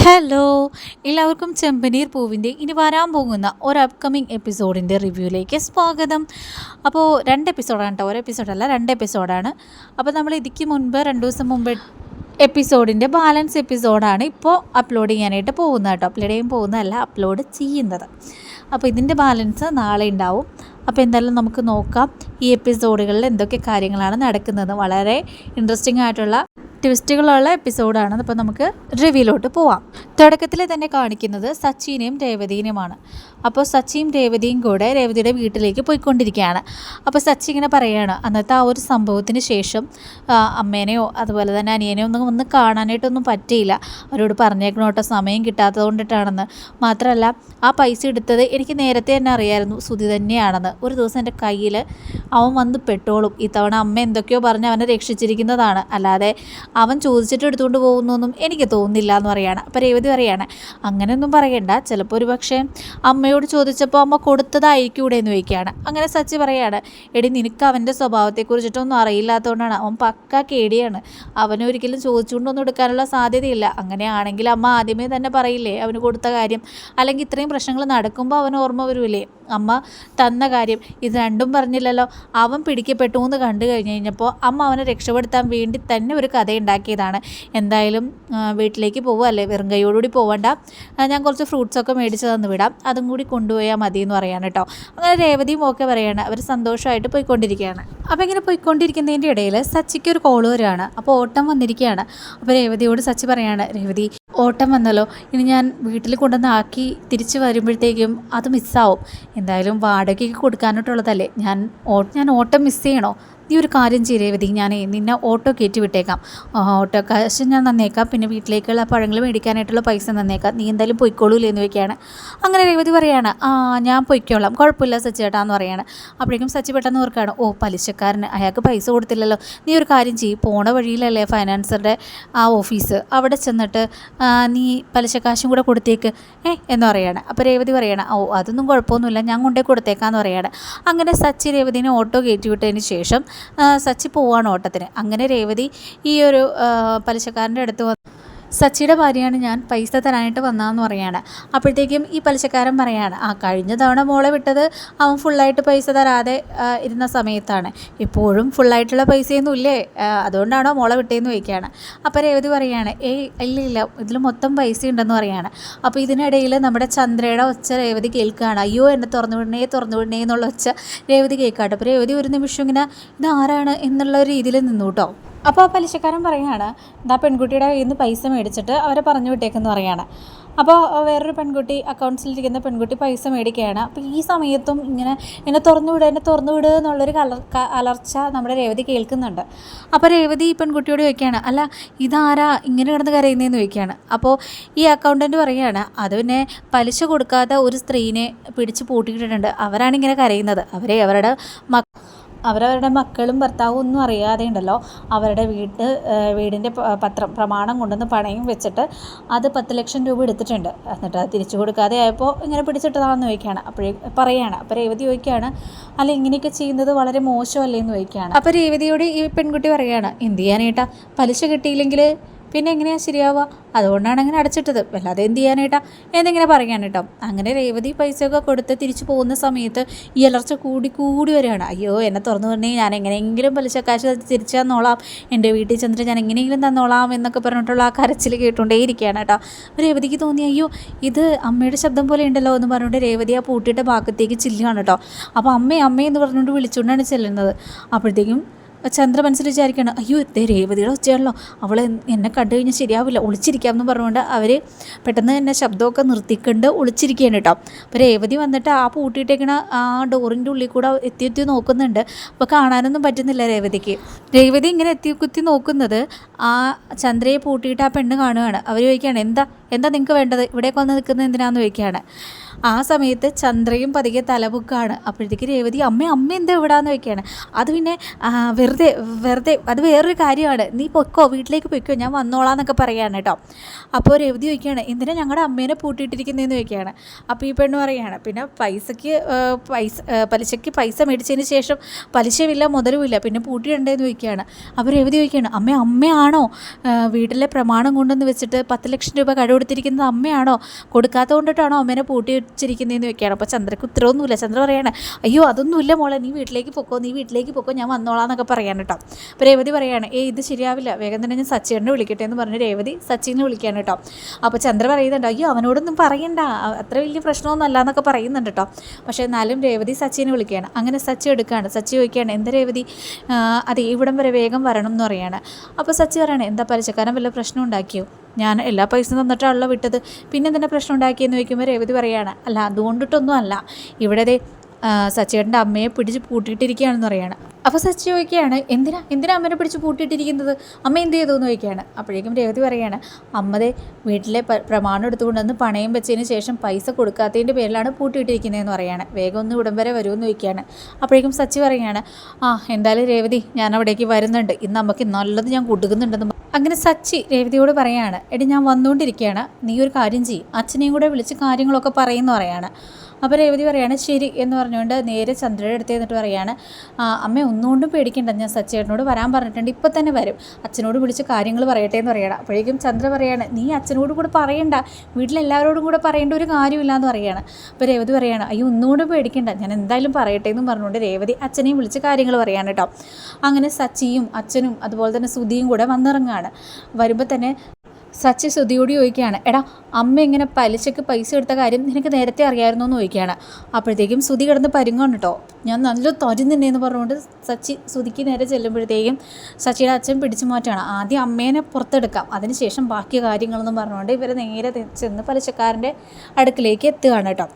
Hello എല്ലാവർക്കും ചെമ്പനീർ പൂവിന്റെ ഇനി വരാൻ പോകുന്ന ഒരു അപ്കമിങ് എപ്പിസോഡിന്റെ റിവ്യൂയിലേക്ക് സ്വാഗതം. അപ്പോൾ രണ്ട് എപ്പിസോഡാണ് കേട്ടോ ഒരു എപ്പിസോഡല്ല രണ്ട് എപ്പിസോഡാണ് അപ്പോൾ നമ്മൾ ഇതിക്ക് മുൻപ് രണ്ട് ദിവസം മുമ്പ് എപ്പിസോഡിന്റെ ബാലൻസ് എപ്പിസോഡാണ് ഇപ്പോൾ അപ്ലോഡ് ചെയ്യാനായിട്ട് പോകുന്നത് കേട്ടോ അപ്ലോഡ് ചെയ്യാൻ പോകുന്നതല്ല അപ്ലോഡ് ചെയ്യുന്നത്. അപ്പോൾ ഇതിന്റെ ബാലൻസ് നാളെ ഉണ്ടാവും. അപ്പോൾ എന്തായാലും നമുക്ക് നോക്കാം ഈ എപ്പിസോഡുകളിൽ എന്തൊക്കെ കാര്യങ്ങളാണ് നടക്കുന്നത്. വളരെ ഇൻട്രസ്റ്റിംഗ് ആയിട്ടുള്ള ട്വിസ്റ്റുകളുള്ള എപ്പിസോഡാണ് അപ്പോൾ നമുക്ക് റിവ്യൂലോട്ട് പോവാം. തുടക്കത്തിൽ തന്നെ കാണിക്കുന്നത് സച്ചിനെയും രേവതിനെയുമാണ്. അപ്പോൾ സച്ചിയും രേവതിയും കൂടെ രേവതിയുടെ വീട്ടിലേക്ക് പോയിക്കൊണ്ടിരിക്കുകയാണ്. അപ്പോൾ സച്ചി ഇങ്ങനെ പറയുകയാണ് അന്നത്തെ ആ ഒരു സംഭവത്തിന് ശേഷം അമ്മേനെയോ അതുപോലെ തന്നെ അനിയനെയോ ഒന്നും ഒന്ന് കാണാനായിട്ടൊന്നും പറ്റിയില്ല. അവരോട് പറഞ്ഞേക്കണോ കേട്ടോ സമയം കിട്ടാത്തത് കൊണ്ടിട്ടാണെന്ന്. മാത്രമല്ല ആ പൈസ എടുത്തത് എനിക്ക് നേരത്തെ തന്നെ അറിയായിരുന്നു സുതി തന്നെയാണെന്ന്. ഒരു ദിവസം എന്റെ കയ്യിൽ അവൻ വന്ന് പെട്ടോളും. ഇത്തവണ അമ്മ എന്തൊക്കെയോ പറഞ്ഞ് അവനെ രക്ഷിച്ചിരിക്കുന്നതാണ്. അല്ലാതെ അവൻ ചോദിച്ചിട്ട് എടുത്തുകൊണ്ട് പോകുന്നൊന്നും എനിക്ക് തോന്നുന്നില്ല എന്ന് പറയാണ്. അപ്പോൾ രേവതി പറയാണ് അങ്ങനെയൊന്നും പറയണ്ട. ചിലപ്പോൾ ഒരു പക്ഷേ അമ്മയോട് ചോദിച്ചപ്പോൾ അമ്മ കൊടുത്തതായിരിക്കൂടെ എന്ന് ചോദിക്കുകയാണ്. അങ്ങനെ സച്ചി പറയാണ് എടി നിനക്ക് അവന്റെ സ്വഭാവത്തെക്കുറിച്ചിട്ടൊന്നും അറിയില്ലാത്തതുകൊണ്ടാണ് അവൻ പക്ക കേടിയാണ്. അവനൊരിക്കലും ചോദിച്ചുകൊണ്ടൊന്നും എടുക്കാനുള്ള സാധ്യതയില്ല. അങ്ങനെയാണെങ്കിൽ അമ്മ ആദ്യമേ തന്നെ പറയില്ലേ അവന് കൊടുത്ത കാര്യം? അല്ലെങ്കിൽ ഇത്രയും പ്രശ്നങ്ങൾ നടക്കുമ്പോൾ അവന് ഓർമ്മ വരൂലേ അമ്മ തന്ന കാര്യം. ഇത് രണ്ടും പറഞ്ഞില്ലല്ലോ. അവൻ പിടിക്കപ്പെട്ടു എന്ന് കണ്ടു കഴിഞ്ഞ് കഴിഞ്ഞപ്പോൾ അമ്മ അവനെ രക്ഷപ്പെടുത്താൻ വേണ്ടി തന്നെ ഒരു കഥ ഉണ്ടാക്കിയതാണ്. എന്തായാലും വീട്ടിലേക്ക് പോവുമല്ലേ വെറും കൈയോടുകൂടി പോവണ്ട. ഞാൻ കുറച്ച് ഫ്രൂട്ട്സൊക്കെ മേടിച്ച് തന്നു വിടാം. അതും കൂടി കൊണ്ടുപോയാൽ മതി എന്ന് പറയാണ് കേട്ടോ. അങ്ങനെ രേവതിയും ഒക്കെ പറയാണ്. അവർ സന്തോഷമായിട്ട് പോയിക്കൊണ്ടിരിക്കുകയാണ്. അപ്പോൾ ഇങ്ങനെ പോയിക്കൊണ്ടിരിക്കുന്നതിന്റെ ഇടയിൽ സച്ചിക്ക് ഒരു കോൾ വരികയാണ്. അപ്പോൾ ഓട്ടം വന്നിരിക്കുകയാണ്. അപ്പോൾ രേവതിയോട് സച്ചി പറയാണ് രേവതി ഓട്ടം വന്നല്ലോ. ഇനി ഞാൻ വീട്ടിൽ കൊണ്ടുവന്ന് ആക്കി തിരിച്ച് വരുമ്പോഴത്തേക്കും അത് മിസ്സാവും എന്തായാലും വാടകയ്ക്ക് കൊടുക്കാനായിട്ടുള്ളതല്ലേ? ഞാൻ ഞാൻ ഓട്ടം മിസ് ചെയ്യണോ? നീ ഒരു കാര്യം ചെയ്യ് രേവതി ഞാനേ നിന്നെ ഓട്ടോ കയറ്റി വിട്ടേക്കാം. ഓട്ടോ കാശ് ഞാൻ തന്നേക്കാം. പിന്നെ വീട്ടിലേക്കുള്ള പഴങ്ങൾ മേടിക്കാനായിട്ടുള്ള പൈസ തന്നേക്കാം. നീ എന്തായാലും പൊയ്ക്കോളൂലേ എന്ന് വയ്ക്കുകയാണ് അങ്ങനെ രേവതി പറയാണ് ആ ഞാൻ പൊയ്ക്കോളാം. കുഴപ്പമില്ല ചേട്ടാന്ന് പറയാണ്. അപ്പോഴേക്കും സച്ചി പെട്ടെന്ന് ഓർക്കാണ് ഓ പലിശക്കാരന്. അയാൾക്ക് പൈസ കൊടുത്തില്ലല്ലോ. നീ ഒരു കാര്യം ചെയ്യും. പോണ വഴിയിലല്ലേ ഫൈനാൻസറുടെ ആ ഓഫീസ്. അവിടെ ചെന്നിട്ട് നീ പലിശക്കാശും കൂടെ കൊടുത്തേക്ക്. ഏ എന്ന് പറയാണ്. അപ്പോൾ രേവതി പറയാണ് ഓ അതൊന്നും കുഴപ്പമൊന്നുമില്ല. ഞാൻ കൊണ്ടേ കൊടുത്തേക്കാന്ന് പറയാണ്. അങ്ങനെ സച്ചി രേവതിനെ ഓട്ടോ കയറ്റി വിട്ടതിന് ശേഷം സച്ചി പോവാണ് ഓട്ടത്തിന്. അങ്ങനെ രേവതി ഈ ഒരു പലിശക്കാരന്റെ അടുത്ത് വന്ന് സച്ചിയുടെ ഭാര്യയാണ് ഞാൻ പൈസ തരാനായിട്ട് വന്നതെന്ന് പറയാണ്. അപ്പോഴത്തേക്കും ഈ പലിശക്കാരൻ പറയാണ് ആ കഴിഞ്ഞ തവണ മോളെ വിട്ടത് അവൻ ഫുള്ളായിട്ട് പൈസ തരാതെ ഇരുന്ന സമയത്താണ്. ഇപ്പോഴും ഫുള്ളായിട്ടുള്ള പൈസയൊന്നും ഇല്ലേ? അതുകൊണ്ടാണോ മോളെ വിട്ടേന്ന് ചോദിക്കുകയാണ് അപ്പോൾ രേവതി പറയാണ് ഏയ് ഇല്ല ഇല്ല ഇതിൽ മൊത്തം പൈസ ഉണ്ടെന്ന് പറയാണ്. അപ്പോൾ ഇതിനിടയിൽ നമ്മുടെ ചന്ദ്രയുടെ ഒച്ച രേവതി കേൾക്കുകയാണ്. അയ്യോ എന്നെ തുറന്നു വിടണേ തുറന്നു വിടണേ എന്നുള്ള ഒച്ച രേവതി കേൾക്കാട്ടോ അപ്പോൾ രേവതി ഒരു നിമിഷം ഇങ്ങനെ ഇതാരാണ്? എന്നുള്ള രീതിയിൽ നിന്നു കേട്ടോ. അപ്പോൾ ആ പലിശക്കാരൻ പറയുകയാണ് എന്താ പെൺകുട്ടിയുടെ കയ്യിൽ നിന്ന് പൈസ മേടിച്ചിട്ട് അവരെ പറഞ്ഞു വിട്ടേക്കെന്ന് പറയുകയാണ്. അപ്പോൾ വേറൊരു പെൺകുട്ടി അക്കൗണ്ട്സിലിരിക്കുന്ന പെൺകുട്ടി പൈസ മേടിക്കുകയാണ്. അപ്പോൾ ഈ സമയത്തും ഇങ്ങനെ എന്നെ തുറന്നു വിടുക എന്നെ തുറന്നു വിടുക എന്നുള്ളൊരു കലർ അലർച്ച നമ്മുടെ രേവതി കേൾക്കുന്നുണ്ട്. അപ്പോൾ രേവതി ഈ പെൺകുട്ടിയോട് ചോദിക്കുകയാണ് അല്ല ഇതാരാ ഇങ്ങനെ കിടന്ന് കരയുന്നതെന്ന് ചോദിക്കുകയാണ്. അപ്പോൾ ഈ അക്കൗണ്ടന്റ് പറയുകയാണ് അത് പിന്നെ പലിശ കൊടുക്കാത്ത ഒരു സ്ത്രീനെ പിടിച്ച് പൂട്ടിയിട്ടിട്ടുണ്ട്. അവരാണ് ഇങ്ങനെ കരയുന്നത്. അവരെ അവരുടെ അവരവരുടെ മക്കളും ഭർത്താവും ഒന്നും അറിയാതെ ഉണ്ടല്ലോ. അവരുടെ വീട്ട് വീടിന്റെ പത്രം പ്രമാണം കൊണ്ടുവന്ന് പണയം വെച്ചിട്ട് അത് പത്ത് ലക്ഷം രൂപ എടുത്തിട്ടുണ്ട്. എന്നിട്ട് അത് തിരിച്ചു കൊടുക്കാതെ ആയപ്പോൾ ഇങ്ങനെ പിടിച്ചിട്ടതാണെന്ന് ചോദിക്കുകയാണ്. അപ്പോഴേ പറയുകയാണ് അപ്പോൾ രേവതി ചോദിക്കുകയാണ് അല്ല ഇങ്ങനെയൊക്കെ ചെയ്യുന്നത് വളരെ മോശമല്ലേ? എന്ന് ചോദിക്കുകയാണ്. അപ്പോൾ രേവതിയോട് ഈ പെൺകുട്ടി പറയുകയാണ് എന്ത് ചെയ്യാനേട്ടാ പലിശ കിട്ടിയില്ലെങ്കിൽ പിന്നെ എങ്ങനെയാണ് ശരിയാവുക? അതുകൊണ്ടാണ് അങ്ങനെ അടച്ചിട്ടത്. അല്ലാതെ എന്ത് ചെയ്യാനായിട്ടാ? എന്നിങ്ങനെ പറയാൻ കേട്ടോ. അങ്ങനെ രേവതി പൈസയൊക്കെ കൊടുത്ത് തിരിച്ചു പോകുന്ന സമയത്ത് ഈ അലർച്ച കൂടി കൂടി വരികയാണ്. അയ്യോ എന്നെ തുറന്നു പറഞ്ഞാൽ ഞാൻ എങ്ങനെയെങ്കിലും പലിശ കാശ് തിരിച്ചു തന്നോളാം. എന്റെ വീട്ടിൽ ചെന്നിട്ട് ഞാൻ എങ്ങനെയെങ്കിലും തന്നോളാം എന്നൊക്കെ പറഞ്ഞിട്ടുള്ള ആ കരച്ചിൽ കേട്ടുകൊണ്ടേ ഇരിക്കുകയാണ് കേട്ടോ രേവതിക്ക് തോന്നി അയ്യോ ഇത് അമ്മയുടെ ശബ്ദം പോലെ ഉണ്ടല്ലോ എന്ന് പറഞ്ഞുകൊണ്ട് രേവതി ആ പൂട്ടിയുടെ ഭാഗത്തേക്ക് ചില്ലുകയാണ് കേട്ടോ. അപ്പോൾ അമ്മേ അമ്മേ എന്ന് പറഞ്ഞുകൊണ്ട് വിളിച്ചുകൊണ്ടാണ് ചെല്ലുന്നത്. അപ്പോഴത്തേക്കും ചന്ദ്ര വിചാരിക്കണം അയ്യോ ഇതേ രേവതിയുടെ ഒച്ചയാണല്ലോ. അവൾ എന്നെ കണ്ടു കഴിഞ്ഞാൽ ശരിയാവില്ല. ഒളിച്ചിരിക്കാമെന്ന് പറഞ്ഞുകൊണ്ട് അവർ പെട്ടെന്ന് തന്നെ ശബ്ദമൊക്കെ നിർത്തിക്കൊണ്ട് ഒളിച്ചിരിക്കുകയാണ് കേട്ടോ. അപ്പോൾ രേവതി വന്നിട്ട് ആ പൂട്ടിയിട്ടേക്കണ ആ ഡോറിന്റെ ഉള്ളിൽ കൂടെ എത്തി എത്തി നോക്കുന്നുണ്ട്. അപ്പോൾ കാണാനൊന്നും പറ്റുന്നില്ല രേവതിക്ക്. രേവതി ഇങ്ങനെ എത്തി കുത്തി നോക്കുന്നത് ആ ചന്ദ്രയെ പൂട്ടിയിട്ട് ആ പെണ്ണ് കാണുകയാണ് അവർ ചോദിക്കുകയാണ് എന്താ എന്താ നിങ്ങൾക്ക് വേണ്ടത്? ഇവിടേക്ക് വന്ന് നിൽക്കുന്നത് എന്തിനാന്ന് ചോദിക്കുകയാണ്. ആ സമയത്ത് ചന്ദ്രയും പതിയെ തലമുക്കാണ് അപ്പോഴത്തേക്ക് രേവതി അമ്മ അമ്മ എന്താ ഇവിടാന്ന് വെക്കുകയാണ് അത് പിന്നെ വെറുതെ വെറുതെ അത് വേറൊരു കാര്യമാണ്. നീ പൊയ്ക്കോ വീട്ടിലേക്ക് പൊയ്ക്കോ ഞാൻ വന്നോളാം എന്നൊക്കെ പറയുകയാണ് കേട്ടോ. അപ്പോൾ രേവതി ചോദിക്കുകയാണ് എന്തിനാ ഞങ്ങളുടെ അമ്മേനെ പൂട്ടിയിട്ടിരിക്കുന്നതെന്ന് ചോദിക്കുകയാണ്. അപ്പോൾ ഈ പെണ്ണ് പറയുകയാണ് പിന്നെ പൈസയ്ക്ക് പൈസ പലിശയ്ക്ക് പൈസ മേടിച്ചതിന് ശേഷം പലിശയില്ല മുതലുമില്ല പിന്നെ പൂട്ടിയിട്ടുണ്ടെന്ന് ചോദിക്കുകയാണ്. അപ്പോൾ രേവതി ചോദിക്കുകയാണ് അമ്മ അമ്മയാണോ വീട്ടിലെ പ്രമാണം കൊണ്ടുവന്ന് വെച്ചിട്ട് പത്ത് ലക്ഷം രൂപ കട കൊടുത്തിരിക്കുന്നത് അമ്മയാണോ? കൊടുക്കാത്ത കൊണ്ടിട്ടാണോ അമ്മേനെ പൂട്ടി വെച്ചിരിക്കുന്നതെന്ന് വെക്കുകയാണ് അപ്പോൾ ചന്ദ്രക്ക് ഉത്തരവൊന്നുമില്ല. ചന്ദ്ര പറയാണ് അയ്യോ അതൊന്നുമില്ല മോളെ നീ വീട്ടിലേക്ക് പൊക്കോ നീ വീട്ടിലേക്ക് പൊക്കോ ഞാൻ വന്നോളാം എന്നൊക്കെ പറയാൻ കേട്ടോ. അപ്പോൾ രേവതി പറയാണ് ഏ ഇത് ശരിയാവില്ല. വേഗം തന്നെ ഞാൻ സച്ചിനെ വിളിക്കട്ടെ എന്ന് പറഞ്ഞ് രേവതി സച്ചിനെ വിളിക്കാൻ കേട്ടോ. അപ്പോൾ ചന്ദ്ര പറയുന്നുണ്ട് അയ്യോ അവനോടൊന്നും പറയണ്ട. അത്ര വലിയ പ്രശ്നമൊന്നും അല്ല എന്നൊക്കെ പറയുന്നുണ്ട് കേട്ടോ. പക്ഷേ എന്നാലും രേവതി സച്ചിനെ വിളിക്കുകയാണ്. അങ്ങനെ സച്ചി എടുക്കുകയാണ് സച്ചി ചോദിക്കുകയാണ് എന്താ രേവതി? അതെ ഇവിടം വരെ വേഗം വരണം എന്ന് പറയാണ്. അപ്പോൾ സച്ചി പറയണേ എന്താ പലിശക്കാരൻ വല്ല പ്രശ്നം ഉണ്ടാക്കിയോ? ഞാൻ എല്ലാ പൈസ തന്നിട്ടാണല്ലോ വിട്ടത്. പിന്നെ എന്തിനാ പ്രശ്നം ഉണ്ടാക്കിയെന്ന് ചോദിക്കുമ്പോൾ രേവതി പറയാണ് അല്ല അതുകൊണ്ടിട്ടൊന്നും അല്ല. ഇവിടെ സച്ചിയേട്ടന്റെ അമ്മയെ പിടിച്ച് പൂട്ടിയിട്ടിരിക്കുകയാണെന്ന് പറയുകയാണ് അപ്പോൾ സച്ചി ചോദിക്കുകയാണ് എന്തിനാ എന്തിനാ അമ്മനെ പിടിച്ച് പൂട്ടിയിട്ടിരിക്കുന്നത്? അമ്മ എന്ത് ചെയ്തു എന്ന് ചോദിക്കുകയാണ്. അപ്പോഴേക്കും രേവതി പറയുകയാണ് അമ്മതെ വീട്ടിലെ പ്രമാണം എടുത്തുകൊണ്ടുവന്ന് പണയം വെച്ചതിന് ശേഷം പൈസ കൊടുക്കാത്തതിന്റെ പേരിലാണ് പൂട്ടിയിട്ടിരിക്കുന്നതെന്ന് പറയുകയാണ് വേഗം ഒന്ന് ഇവിടം വരെ വരുമെന്ന് ചോദിക്കുകയാണ്. അപ്പോഴേക്കും സച്ചി പറയുകയാണ് ആ എന്തായാലും രേവതി ഞാൻ അവിടേക്ക് വരുന്നുണ്ട്. ഇന്ന് നമുക്ക് നല്ലത് ഞാൻ കൊടുക്കുന്നുണ്ടെന്ന് അങ്ങനെ സച്ചി രേവതിയോട് പറയാണ് എടി ഞാൻ വന്നുകൊണ്ടിരിക്കുകയാണ്. നീ ഒരു കാര്യം ചെയ്യും. അച്ഛനെയും കൂടെ വിളിച്ച് കാര്യങ്ങളൊക്കെ പറയുമെന്ന് പറയാണ്. അപ്പോൾ രേവതി പറയാണ് ശരി എന്ന് പറഞ്ഞുകൊണ്ട് നേരെ ചന്ദ്രയുടെ അടുത്ത് എന്നിട്ട് പറയാണ് "ആ, അമ്മ ഒന്നുകൊണ്ടും പേടിക്കേണ്ട ഞാൻ സച്ചേട്ടനോട് വരാൻ പറഞ്ഞിട്ടുണ്ട് ഇപ്പം തന്നെ വരും. അച്ഛനോട് വിളിച്ച് കാര്യങ്ങൾ പറയട്ടെ എന്ന് പറയണം. അപ്പോഴേക്കും ചന്ദ്ര പറയാണ് നീ അച്ഛനോട് കൂടെ പറയണ്ട വീട്ടിലെല്ലാവരോടും കൂടെ പറയേണ്ട ഒരു കാര്യമില്ല എന്ന് പറയാണ്. അപ്പോൾ രേവതി പറയാണ് അയ്യോ ഒന്നുകൊണ്ടും പേടിക്കേണ്ട ഞാൻ എന്തായാലും പറയട്ടെ എന്ന് പറഞ്ഞുകൊണ്ട് രേവതി അച്ഛനെയും വിളിച്ച് കാര്യങ്ങൾ പറയാണ് കേട്ടോ. അങ്ങനെ സച്ചിയും അച്ഛനും അതുപോലെ തന്നെ സുധിയും കൂടെ വന്നിറങ്ങാണ്. വരുമ്പോൾ തന്നെ സച്ചി ശ്രുതിയോട് ചോദിക്കുകയാണ് എടാ അമ്മ ഇങ്ങനെ പലിശക്ക് പൈസ എടുത്ത കാര്യം നിനക്ക് നേരത്തെ അറിയായിരുന്നു എന്ന് ചോദിക്കുകയാണ്. അപ്പോഴത്തേക്കും ശ്രുതി കിടന്ന് പരുങ്ങാണ് കേട്ടോ. ഞാൻ നല്ല തരുന്നുണ്ട് എന്ന് പറഞ്ഞുകൊണ്ട് സച്ചി ശ്രുതിക്ക് നേരെ ചെല്ലുമ്പോഴത്തേക്കും സച്ചിയുടെ അച്ഛൻ പിടിച്ചു മാറ്റുകയാണ്. ആദ്യം അമ്മേനെ പുറത്തെടുക്കാം അതിനുശേഷം ബാക്കി കാര്യങ്ങളെന്ന് പറഞ്ഞുകൊണ്ട് ഇവരെ നേരെ ചെന്ന് പലിശക്കാരന്റെ അടുക്കിലേക്ക് എത്തുകയാണ് കേട്ടോ.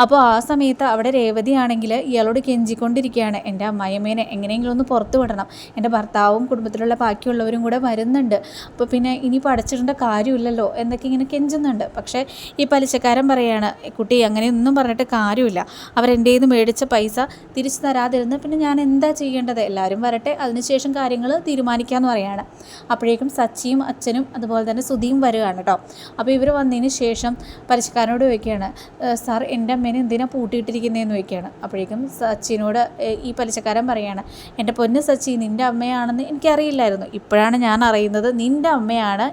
അപ്പോൾ ആ സമയത്ത് അവിടെ രേവതിയാണെങ്കിൽ ഇയാളോട് കെഞ്ചിക്കൊണ്ടിരിക്കുകയാണ് എന്റെ അമ്മയമ്മേനെ എങ്ങനെയെങ്കിലും ഒന്ന് പുറത്ത് വിടണം. എന്റെ ഭർത്താവും കുടുംബത്തിലുള്ള ബാക്കിയുള്ളവരും കൂടെ വരുന്നുണ്ട്. അപ്പോൾ പിന്നെ ഇനി അടച്ചിടേണ്ട കാര്യമില്ലല്ലോ എന്നൊക്കെ ഇങ്ങനെ കെഞ്ചുന്നുണ്ട്. പക്ഷേ ഈ പലിശക്കാരൻ പറയാണ് കുട്ടി അങ്ങനെയൊന്നും പറഞ്ഞിട്ട് കാര്യമില്ല. അവരെന്റെ നിന്ന് മേടിച്ച പൈസ തിരിച്ചു തരാതിരുന്ന് പിന്നെ ഞാൻ എന്താ ചെയ്യേണ്ടത്? എല്ലാവരും വരട്ടെ. അതിനുശേഷം കാര്യങ്ങൾ തീരുമാനിക്കാമെന്ന് പറയാണ്. അപ്പോഴേക്കും സച്ചിയും അച്ഛനും അതുപോലെ തന്നെ സുധിയും വരികയാണ് കേട്ടോ അപ്പോൾ ഇവർ വന്നതിന് ശേഷം പലിശക്കാരനോട് ചോദിക്കുകയാണ് "ഏഹ് സാർ എന്റെ അമ്മേനെ എന്തിനാണ് പൂട്ടിയിട്ടിരിക്കുന്നതെന്ന് ചോദിക്കുകയാണ്. അപ്പോഴേക്കും സച്ചിനോട് ഈ പലിശക്കാരൻ പറയാണ് എന്റെ പൊന്ന് സച്ചി നിന്റെ അമ്മയാണെന്ന് എനിക്കറിയില്ലായിരുന്നു. ഇപ്പോഴാണ് ഞാൻ അറിയുന്നത് നിന്റെ അമ്മയാണ്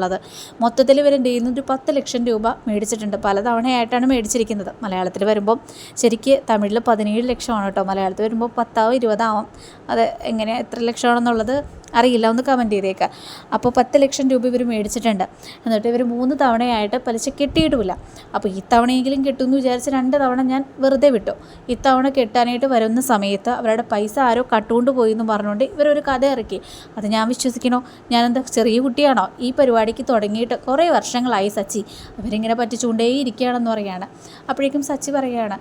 ഇവരെന്നുള്ളത് മൊത്തത്തിൽ ഇവരെന്റെ കയ്യിൽ നിന്ന് ഒരു പത്ത് ലക്ഷം രൂപ മേടിച്ചിട്ടുണ്ട്. പലതവണയായിട്ടാണ് മേടിച്ചിരിക്കുന്നത്. മലയാളത്തിൽ വരുമ്പോൾ ശരിക്ക് തമിഴിൽ പതിനേഴ് ലക്ഷമാണ് കേട്ടോ. മലയാളത്തിൽ വരുമ്പോൾ പത്താവും ഇരുപതാവും. അത് എങ്ങനെ എത്ര ലക്ഷമാണെന്നുള്ളത് അറിയില്ല ഒന്ന് കമന്റ് ചെയ്തേക്കാം. അപ്പോൾ പത്ത് ലക്ഷം രൂപ ഇവർ മേടിച്ചിട്ടുണ്ട്. എന്നിട്ട് ഇവർ മൂന്ന് തവണയായിട്ട് പലിശ കെട്ടിയിട്ടുമില്ല അപ്പോൾ ഈ തവണയെങ്കിലും കിട്ടുമെന്ന് വിചാരിച്ച് രണ്ട് തവണ ഞാൻ വെറുതെ വിട്ടു. ഇത്തവണ കെട്ടാനായിട്ട് വരുന്ന സമയത്ത് അവരുടെ പൈസ ആരോ കട്ടുകൊണ്ട് പോയി എന്ന് പറഞ്ഞുകൊണ്ട് ഇവരൊരു കഥ ഇറക്കി. അത് ഞാൻ വിശ്വസിക്കണോ? ഞാനെന്താ ചെറിയ കുട്ടിയാണോ? ഈ പരിപാടിക്ക് തുടങ്ങിയിട്ട് കുറേ വർഷങ്ങളായി സച്ചി. അവരിങ്ങനെ പറ്റിച്ചുകൊണ്ടേ ഇരിക്കുകയാണെന്ന് പറയുകയാണ് അപ്പോഴേക്കും സച്ചി പറയുകയാണ്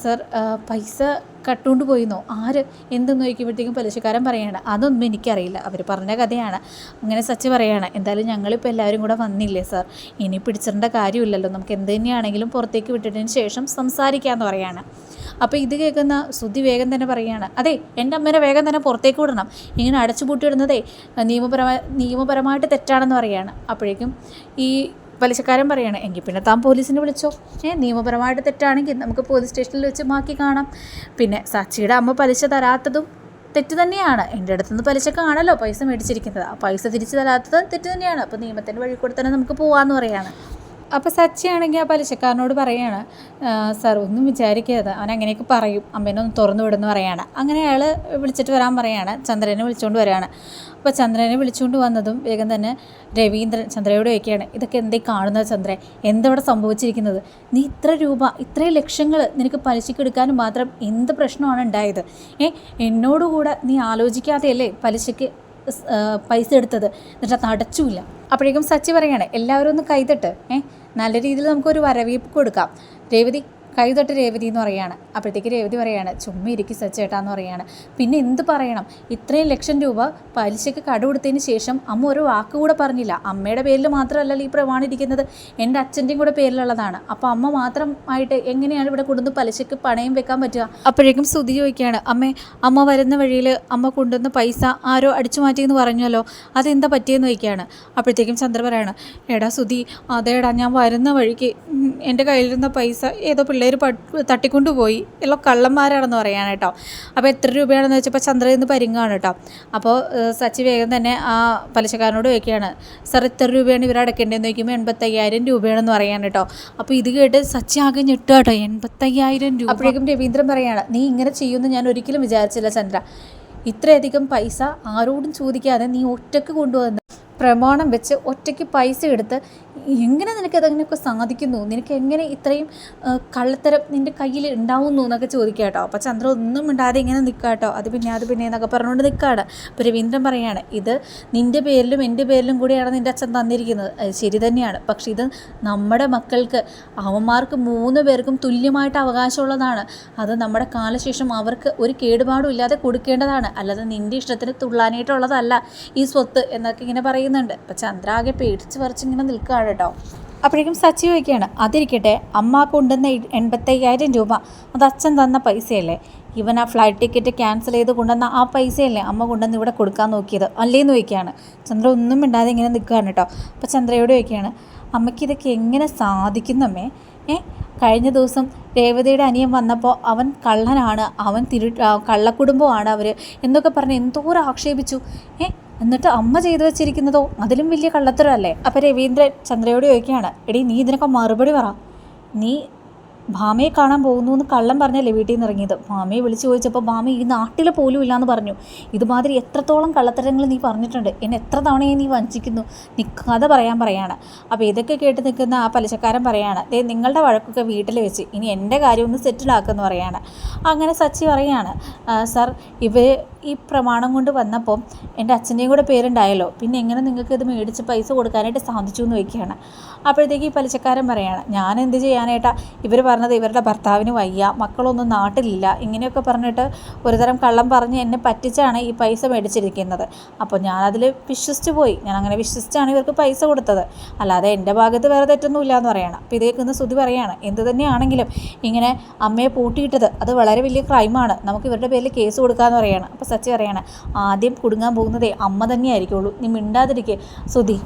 സർ പൈസ കട്ടുകൊണ്ട് പോയിന്നോ? ആര്? എന്തെന്ന് ചോദിക്കുമ്പോഴത്തേക്കും പലിശക്കാരൻ പറയാണ് അതൊന്നും എനിക്കറിയില്ല. അവർ പറഞ്ഞ കഥയാണ്. അങ്ങനെ സച്ചി പറയാണ് എന്തായാലും ഞങ്ങളിപ്പോൾ എല്ലാവരും കൂടെ വന്നില്ലേ സാർ? ഇനി പിടിച്ചിടേണ്ട കാര്യമില്ലല്ലോ. നമുക്ക് എന്ത് തന്നെയാണെങ്കിലും പുറത്തേക്ക് വിട്ടിട്ടതിന് ശേഷം സംസാരിക്കാമെന്ന് പറയാണ്. അപ്പോൾ ഇത് കേൾക്കുന്ന ശ്രുതി വേഗം തന്നെ പറയുകയാണ് അതെ എന്റെ അമ്മേനെ വേഗം തന്നെ പുറത്തേക്ക് വിടണം. ഇങ്ങനെ അടച്ചുപൂട്ടിയിടുന്നതേ നിയമപരമായി നിയമപരമായിട്ട് തെറ്റാണെന്ന് പറയാണ്. അപ്പോഴേക്കും ഈ പലിശക്കാരൻ പറയാണ് എങ്കിൽ പിന്നെ താൻ പോലീസിനെ വിളിച്ചോ? ഏ നിയമപരമായിട്ട് തെറ്റാണെങ്കിൽ നമുക്ക് പോലീസ് സ്റ്റേഷനിൽ വെച്ച് മാക്കി കാണാം. പിന്നെ സച്ചിയുടെ അമ്മ പലിശ തരാത്തതും തെറ്റ് തന്നെയാണ്. എന്റെ അടുത്തുനിന്ന് പലിശക്കാണല്ലോ പൈസ മേടിച്ചിരിക്കുന്നത്. ആ പൈസ തിരിച്ചു തരാത്തത് തെറ്റ് തന്നെയാണ്. അപ്പോൾ നിയമത്തിന്റെ വഴി കൂടെ തന്നെ നമുക്ക് പോകാമെന്ന് പറയാണ്. അപ്പോൾ സച്ചിയാണെങ്കിൽ ആ പലിശക്കാരനോട് പറയാണ് സാർ ഒന്നും വിചാരിക്കരുത് അവൻ അങ്ങനെയൊക്കെ പറയും. അമ്മേനെ ഒന്ന് തുറന്നു വിടുന്നു പറയാണ്. അങ്ങനെ അയാൾ വിളിച്ചിട്ട് വരാൻ പറയാണ് ചന്ദ്രനെ വിളിച്ചുകൊണ്ട് വരികയാണ് അപ്പോൾ ചന്ദ്രനെ വിളിച്ചുകൊണ്ട് വന്നതും വേഗം തന്നെ രവീന്ദ്രൻ ചന്ദ്രയോടെ ഒക്കെയാണ്. ഇതൊക്കെ എന്തേ കാണുന്നത് ചന്ദ്രൻ? എന്തവിടെ സംഭവിച്ചിരിക്കുന്നത്? നീ ഇത്ര രൂപ ഇത്രയും ലക്ഷങ്ങൾ നിനക്ക് പലിശയ്ക്ക് എടുക്കാനും മാത്രം എന്ത് പ്രശ്നമാണ് ഉണ്ടായത്? ഏ എന്നോടുകൂടെ നീ ആലോചിക്കാതെയല്ലേ പലിശയ്ക്ക് സ്- പൈസ എടുത്തത്? എന്നിട്ട് അടച്ചുമില്ല അപ്പോഴേക്കും സച്ചി പറയാണ് എല്ലാവരും ഒന്ന് കൈതട്ട്. ഏ നല്ല രീതിയിൽ നമുക്കൊരു വരവേപ്പ് കൊടുക്കാം. രേവതി കൈതൊട്ട് രേവതി എന്ന് പറയാണ് അപ്പോഴത്തേക്ക് രേവതി പറയാണ് ചുമ്മാ ഇരിക്കി സച്ചേട്ടാന്ന് പറയാണ് പിന്നെ എന്ത് പറയണം? ഇത്രയും ലക്ഷം രൂപ പലിശയ്ക്ക് കട കൊടുത്തതിന് ശേഷം അമ്മ ഒരു വാക്ക് കൂടെ പറഞ്ഞില്ല. അമ്മയുടെ പേരിൽ മാത്രമല്ലല്ലോ ഈ പ്രമാണം ഇരിക്കുന്നത്. എന്റെ അച്ഛന്റെയും കൂടെ പേരിലുള്ളതാണ്. അപ്പോൾ അമ്മ മാത്രമായിട്ട് എങ്ങനെയാണ് ഇവിടെ കൊണ്ടുവന്ന് പലിശയ്ക്ക് പണയം വെക്കാൻ പറ്റുക? അപ്പോഴേക്കും സ്തുതി ചോദിക്കുകയാണ് അമ്മേ അമ്മ വരുന്ന വഴിയിൽ അമ്മ കൊണ്ടുവന്ന പൈസ ആരോ അടിച്ചു മാറ്റിയെന്ന് പറഞ്ഞല്ലോ. അതെന്താ പറ്റിയെന്ന് ചോദിക്കുകയാണ്. അപ്പോഴത്തേക്കും ചന്ദ്ര പറയാണ് എടാ സുധി അതേടാ ഞാൻ വരുന്ന വഴിക്ക് എന്റെ കയ്യിലിരുന്ന പൈസ ഏതോ പിള്ളേർ പിള്ളേർ തട്ടിക്കൊണ്ടുപോയി. എല്ലാം കള്ളന്മാരാണെന്ന് പറയാൻ കേട്ടോ അപ്പോൾ എത്ര രൂപയാണെന്ന് വെച്ചപ്പോൾ ചന്ദ്രയിൽ നിന്ന് പരിങ്ങാണ് കേട്ടോ അപ്പോൾ സച്ചി വേഗം തന്നെ ആ പലിശക്കാരനോട് ചോദിക്കുകയാണ്. സാർ എത്ര രൂപയാണ് ഇവർ അടക്കേണ്ടതെന്ന് ചോദിക്കുമ്പോൾ എൺപത്തയ്യായിരം രൂപയാണെന്ന് പറയാൻ കേട്ടോ അപ്പോൾ ഇത് കേട്ട് സച്ചി ആകെ ഞെട്ടുക കേട്ടോ എൺപത്തയ്യായിരം രൂപ. അപ്പോഴേക്കും രവീന്ദ്രൻ പറയാണ് നീ ഇങ്ങനെ ചെയ്യുമെന്ന് ഞാൻ ഒരിക്കലും വിചാരിച്ചില്ല ചന്ദ്ര. ഇത്രയധികം പൈസ ആരോടും ചോദിക്കാതെ നീ ഒറ്റയ്ക്ക് കൊണ്ടുവന്ന് പ്രമാണം വെച്ച് ഒറ്റയ്ക്ക് പൈസ എടുത്ത് എങ്ങനെ നിനക്ക് അതങ്ങനെയൊക്കെ സാധിക്കുന്നു? നിനക്ക് എങ്ങനെ ഇത്രയും കള്ളത്തരം നിന്റെ കയ്യിൽ ഉണ്ടാവുന്നു എന്നൊക്കെ ചോദിക്കുക കേട്ടോ. അപ്പോൾ ചന്ദ്ര ഒന്നും ഇണ്ടാതെ ഇങ്ങനെ നിൽക്കുക കേട്ടോ. അത് പിന്നെ അത് പിന്നെ എന്നൊക്കെ പറഞ്ഞുകൊണ്ട് നിൽക്കുകയാണ്. അപ്പോൾ രവീന്ദ്രൻ പറയാണ് ഇത് നിന്റെ പേരിലും എന്റെ പേരിലും കൂടിയാണ് നിന്റെ അച്ഛൻ തന്നിരിക്കുന്നത്. ശരി തന്നെയാണ്. പക്ഷേ ഇത് നമ്മുടെ മക്കൾക്ക് അവന്മാർക്ക് മൂന്ന് പേർക്കും തുല്യമായിട്ട് അവകാശമുള്ളതാണ്. അത് നമ്മുടെ കാലശേഷം അവർക്ക് ഒരു കേടുപാടും ഇല്ലാതെ കൊടുക്കേണ്ടതാണ്. അല്ലാതെ നിന്റെ ഇഷ്ടത്തിന് തുള്ളാനായിട്ടുള്ളതല്ല ഈ സ്വത്ത് എന്നൊക്കെ ഇങ്ങനെ പറയുന്നുണ്ട്. അപ്പം ചന്ദ്ര ആകെ പേടിച്ച് പറിച്ചിങ്ങനെ നിൽക്കുകയാണ്. കേട്ടോ അപ്പോഴേക്കും സച്ചി ചോദിക്കുകയാണ് അതിരിക്കട്ടെ അമ്മ കൊണ്ടുവന്ന എൺപത്തയ്യായിരം രൂപ അത് അച്ഛൻ തന്ന പൈസയല്ലേ? ഇവൻ ആ ഫ്ലൈറ്റ് ടിക്കറ്റ് ക്യാൻസൽ ചെയ്ത് കൊണ്ടുവന്ന ആ പൈസയല്ലേ അമ്മ കൊണ്ടുവന്ന് ഇവിടെ കൊടുക്കാൻ നോക്കിയത്? അല്ലേന്ന് ചോദിക്കുകയാണ്. ചന്ദ്ര ഒന്നും ഇണ്ടാതെ ഇങ്ങനെ നിൽക്കുകയാണ് കേട്ടോ. അപ്പോൾ ചന്ദ്രയോട് ചോദിക്കുകയാണ് അമ്മയ്ക്ക് ഇതൊക്കെ എങ്ങനെ സാധിക്കുന്നമ്മേ ഏ? കഴിഞ്ഞ ദിവസം രേവതിയുടെ അനിയൻ വന്നപ്പോൾ അവൻ കള്ളനാണ് അവൻ തിരു കള്ളക്കുടുംബമാണ് അവർ എന്നൊക്കെ പറഞ്ഞ് എന്തോരം ആക്ഷേപിച്ചു. ഏ? എന്നിട്ട് അമ്മ ചെയ്തു വെച്ചിരിക്കുന്നതോ? അതിലും വലിയ കള്ളത്തരല്ലേ അപ്പം രവീന്ദ്രൻ ചന്ദ്രയോട് ചോദിക്കുകയാണ് എടി നീ ഇതിനൊക്കെ മറുപടി പറ. നീ ഭാമയെ കാണാൻ പോകുന്നു എന്ന് കള്ളം പറഞ്ഞല്ലേ വീട്ടിൽ നിന്ന് ഇറങ്ങിയത്? ഭാമയെ വിളിച്ചു ചോദിച്ചപ്പോൾ ഭാമ ഈ നാട്ടിൽ പോലും ഇല്ലാന്ന് പറഞ്ഞു. ഇതുമാതിരി എത്രത്തോളം കള്ളത്തരങ്ങൾ നീ പറഞ്ഞിട്ടുണ്ട്. എന്നെ എത്ര തവണയെ നീ വഞ്ചിക്കുന്നു. നീ കഥ പറയാൻ പറയാണ്. അപ്പോൾ ഇതൊക്കെ കേട്ട് നിൽക്കുന്ന ആ പലിശക്കാരൻ പറയാണ് ദേ നിങ്ങളുടെ വഴക്കൊക്കെ വീട്ടിൽ വെച്ച്. ഇനി എന്റെ കാര്യം ഒന്ന് സെറ്റിലാക്കുമെന്ന് പറയാണ്. അങ്ങനെ സച്ചി പറയാണ് സർ ഇവർ ഈ പ്രമാണം കൊണ്ട് വന്നപ്പോൾ എന്റെ അച്ഛന്റെയും കൂടെ പേരുണ്ടായല്ലോ. പിന്നെ എങ്ങനെ നിങ്ങൾക്ക് ഇത് മേടിച്ച് പൈസ കൊടുക്കാനായിട്ട് സാധിച്ചു എന്ന് ചോദിക്കുകയാണ്. അപ്പോഴത്തേക്ക് ഈ പലിശക്കാരൻ പറയാണ് ഞാൻ എന്ത് ചെയ്യാനായിട്ടാ? ഇവർ പറഞ്ഞത് ഇവരുടെ ഭർത്താവിന് വയ്യ മക്കളൊന്നും നാട്ടിലില്ല. ഇങ്ങനെയൊക്കെ പറഞ്ഞിട്ട് ഒരുതരം കള്ളം പറഞ്ഞ് എന്നെ പറ്റിച്ചാണ് ഈ പൈസ മേടിച്ചിരിക്കുന്നത്. അപ്പോൾ ഞാനതിൽ വിശ്വസിച്ച് പോയി. ഞാൻ അങ്ങനെ വിശ്വസിച്ചാണ് ഇവർക്ക് പൈസ കൊടുത്തത്. അല്ലാതെ എന്റെ ഭാഗത്ത് വേറെ തെറ്റൊന്നുമില്ല എന്ന് പറയണം. അപ്പോൾ ഇത് കേൾക്കുന്ന സ്തുതി പറയാണ് എന്ത് തന്നെയാണെങ്കിലും ഇങ്ങനെ അമ്മയെ പൂട്ടിയിട്ടത് അത് വളരെ വലിയ ക്രൈമാണ് നമുക്ക് ഇവരുടെ പേരിൽ കേസ് കൊടുക്കാമെന്ന് പറയാണ്. അപ്പോൾ സച്ചി പറയാണ് ആദ്യം കുടുങ്ങാൻ പോകുന്നതേ അമ്മ തന്നെയായിരിക്കുള്ളൂ. നീ മിണ്ടാതിരിക്കേ. സുധി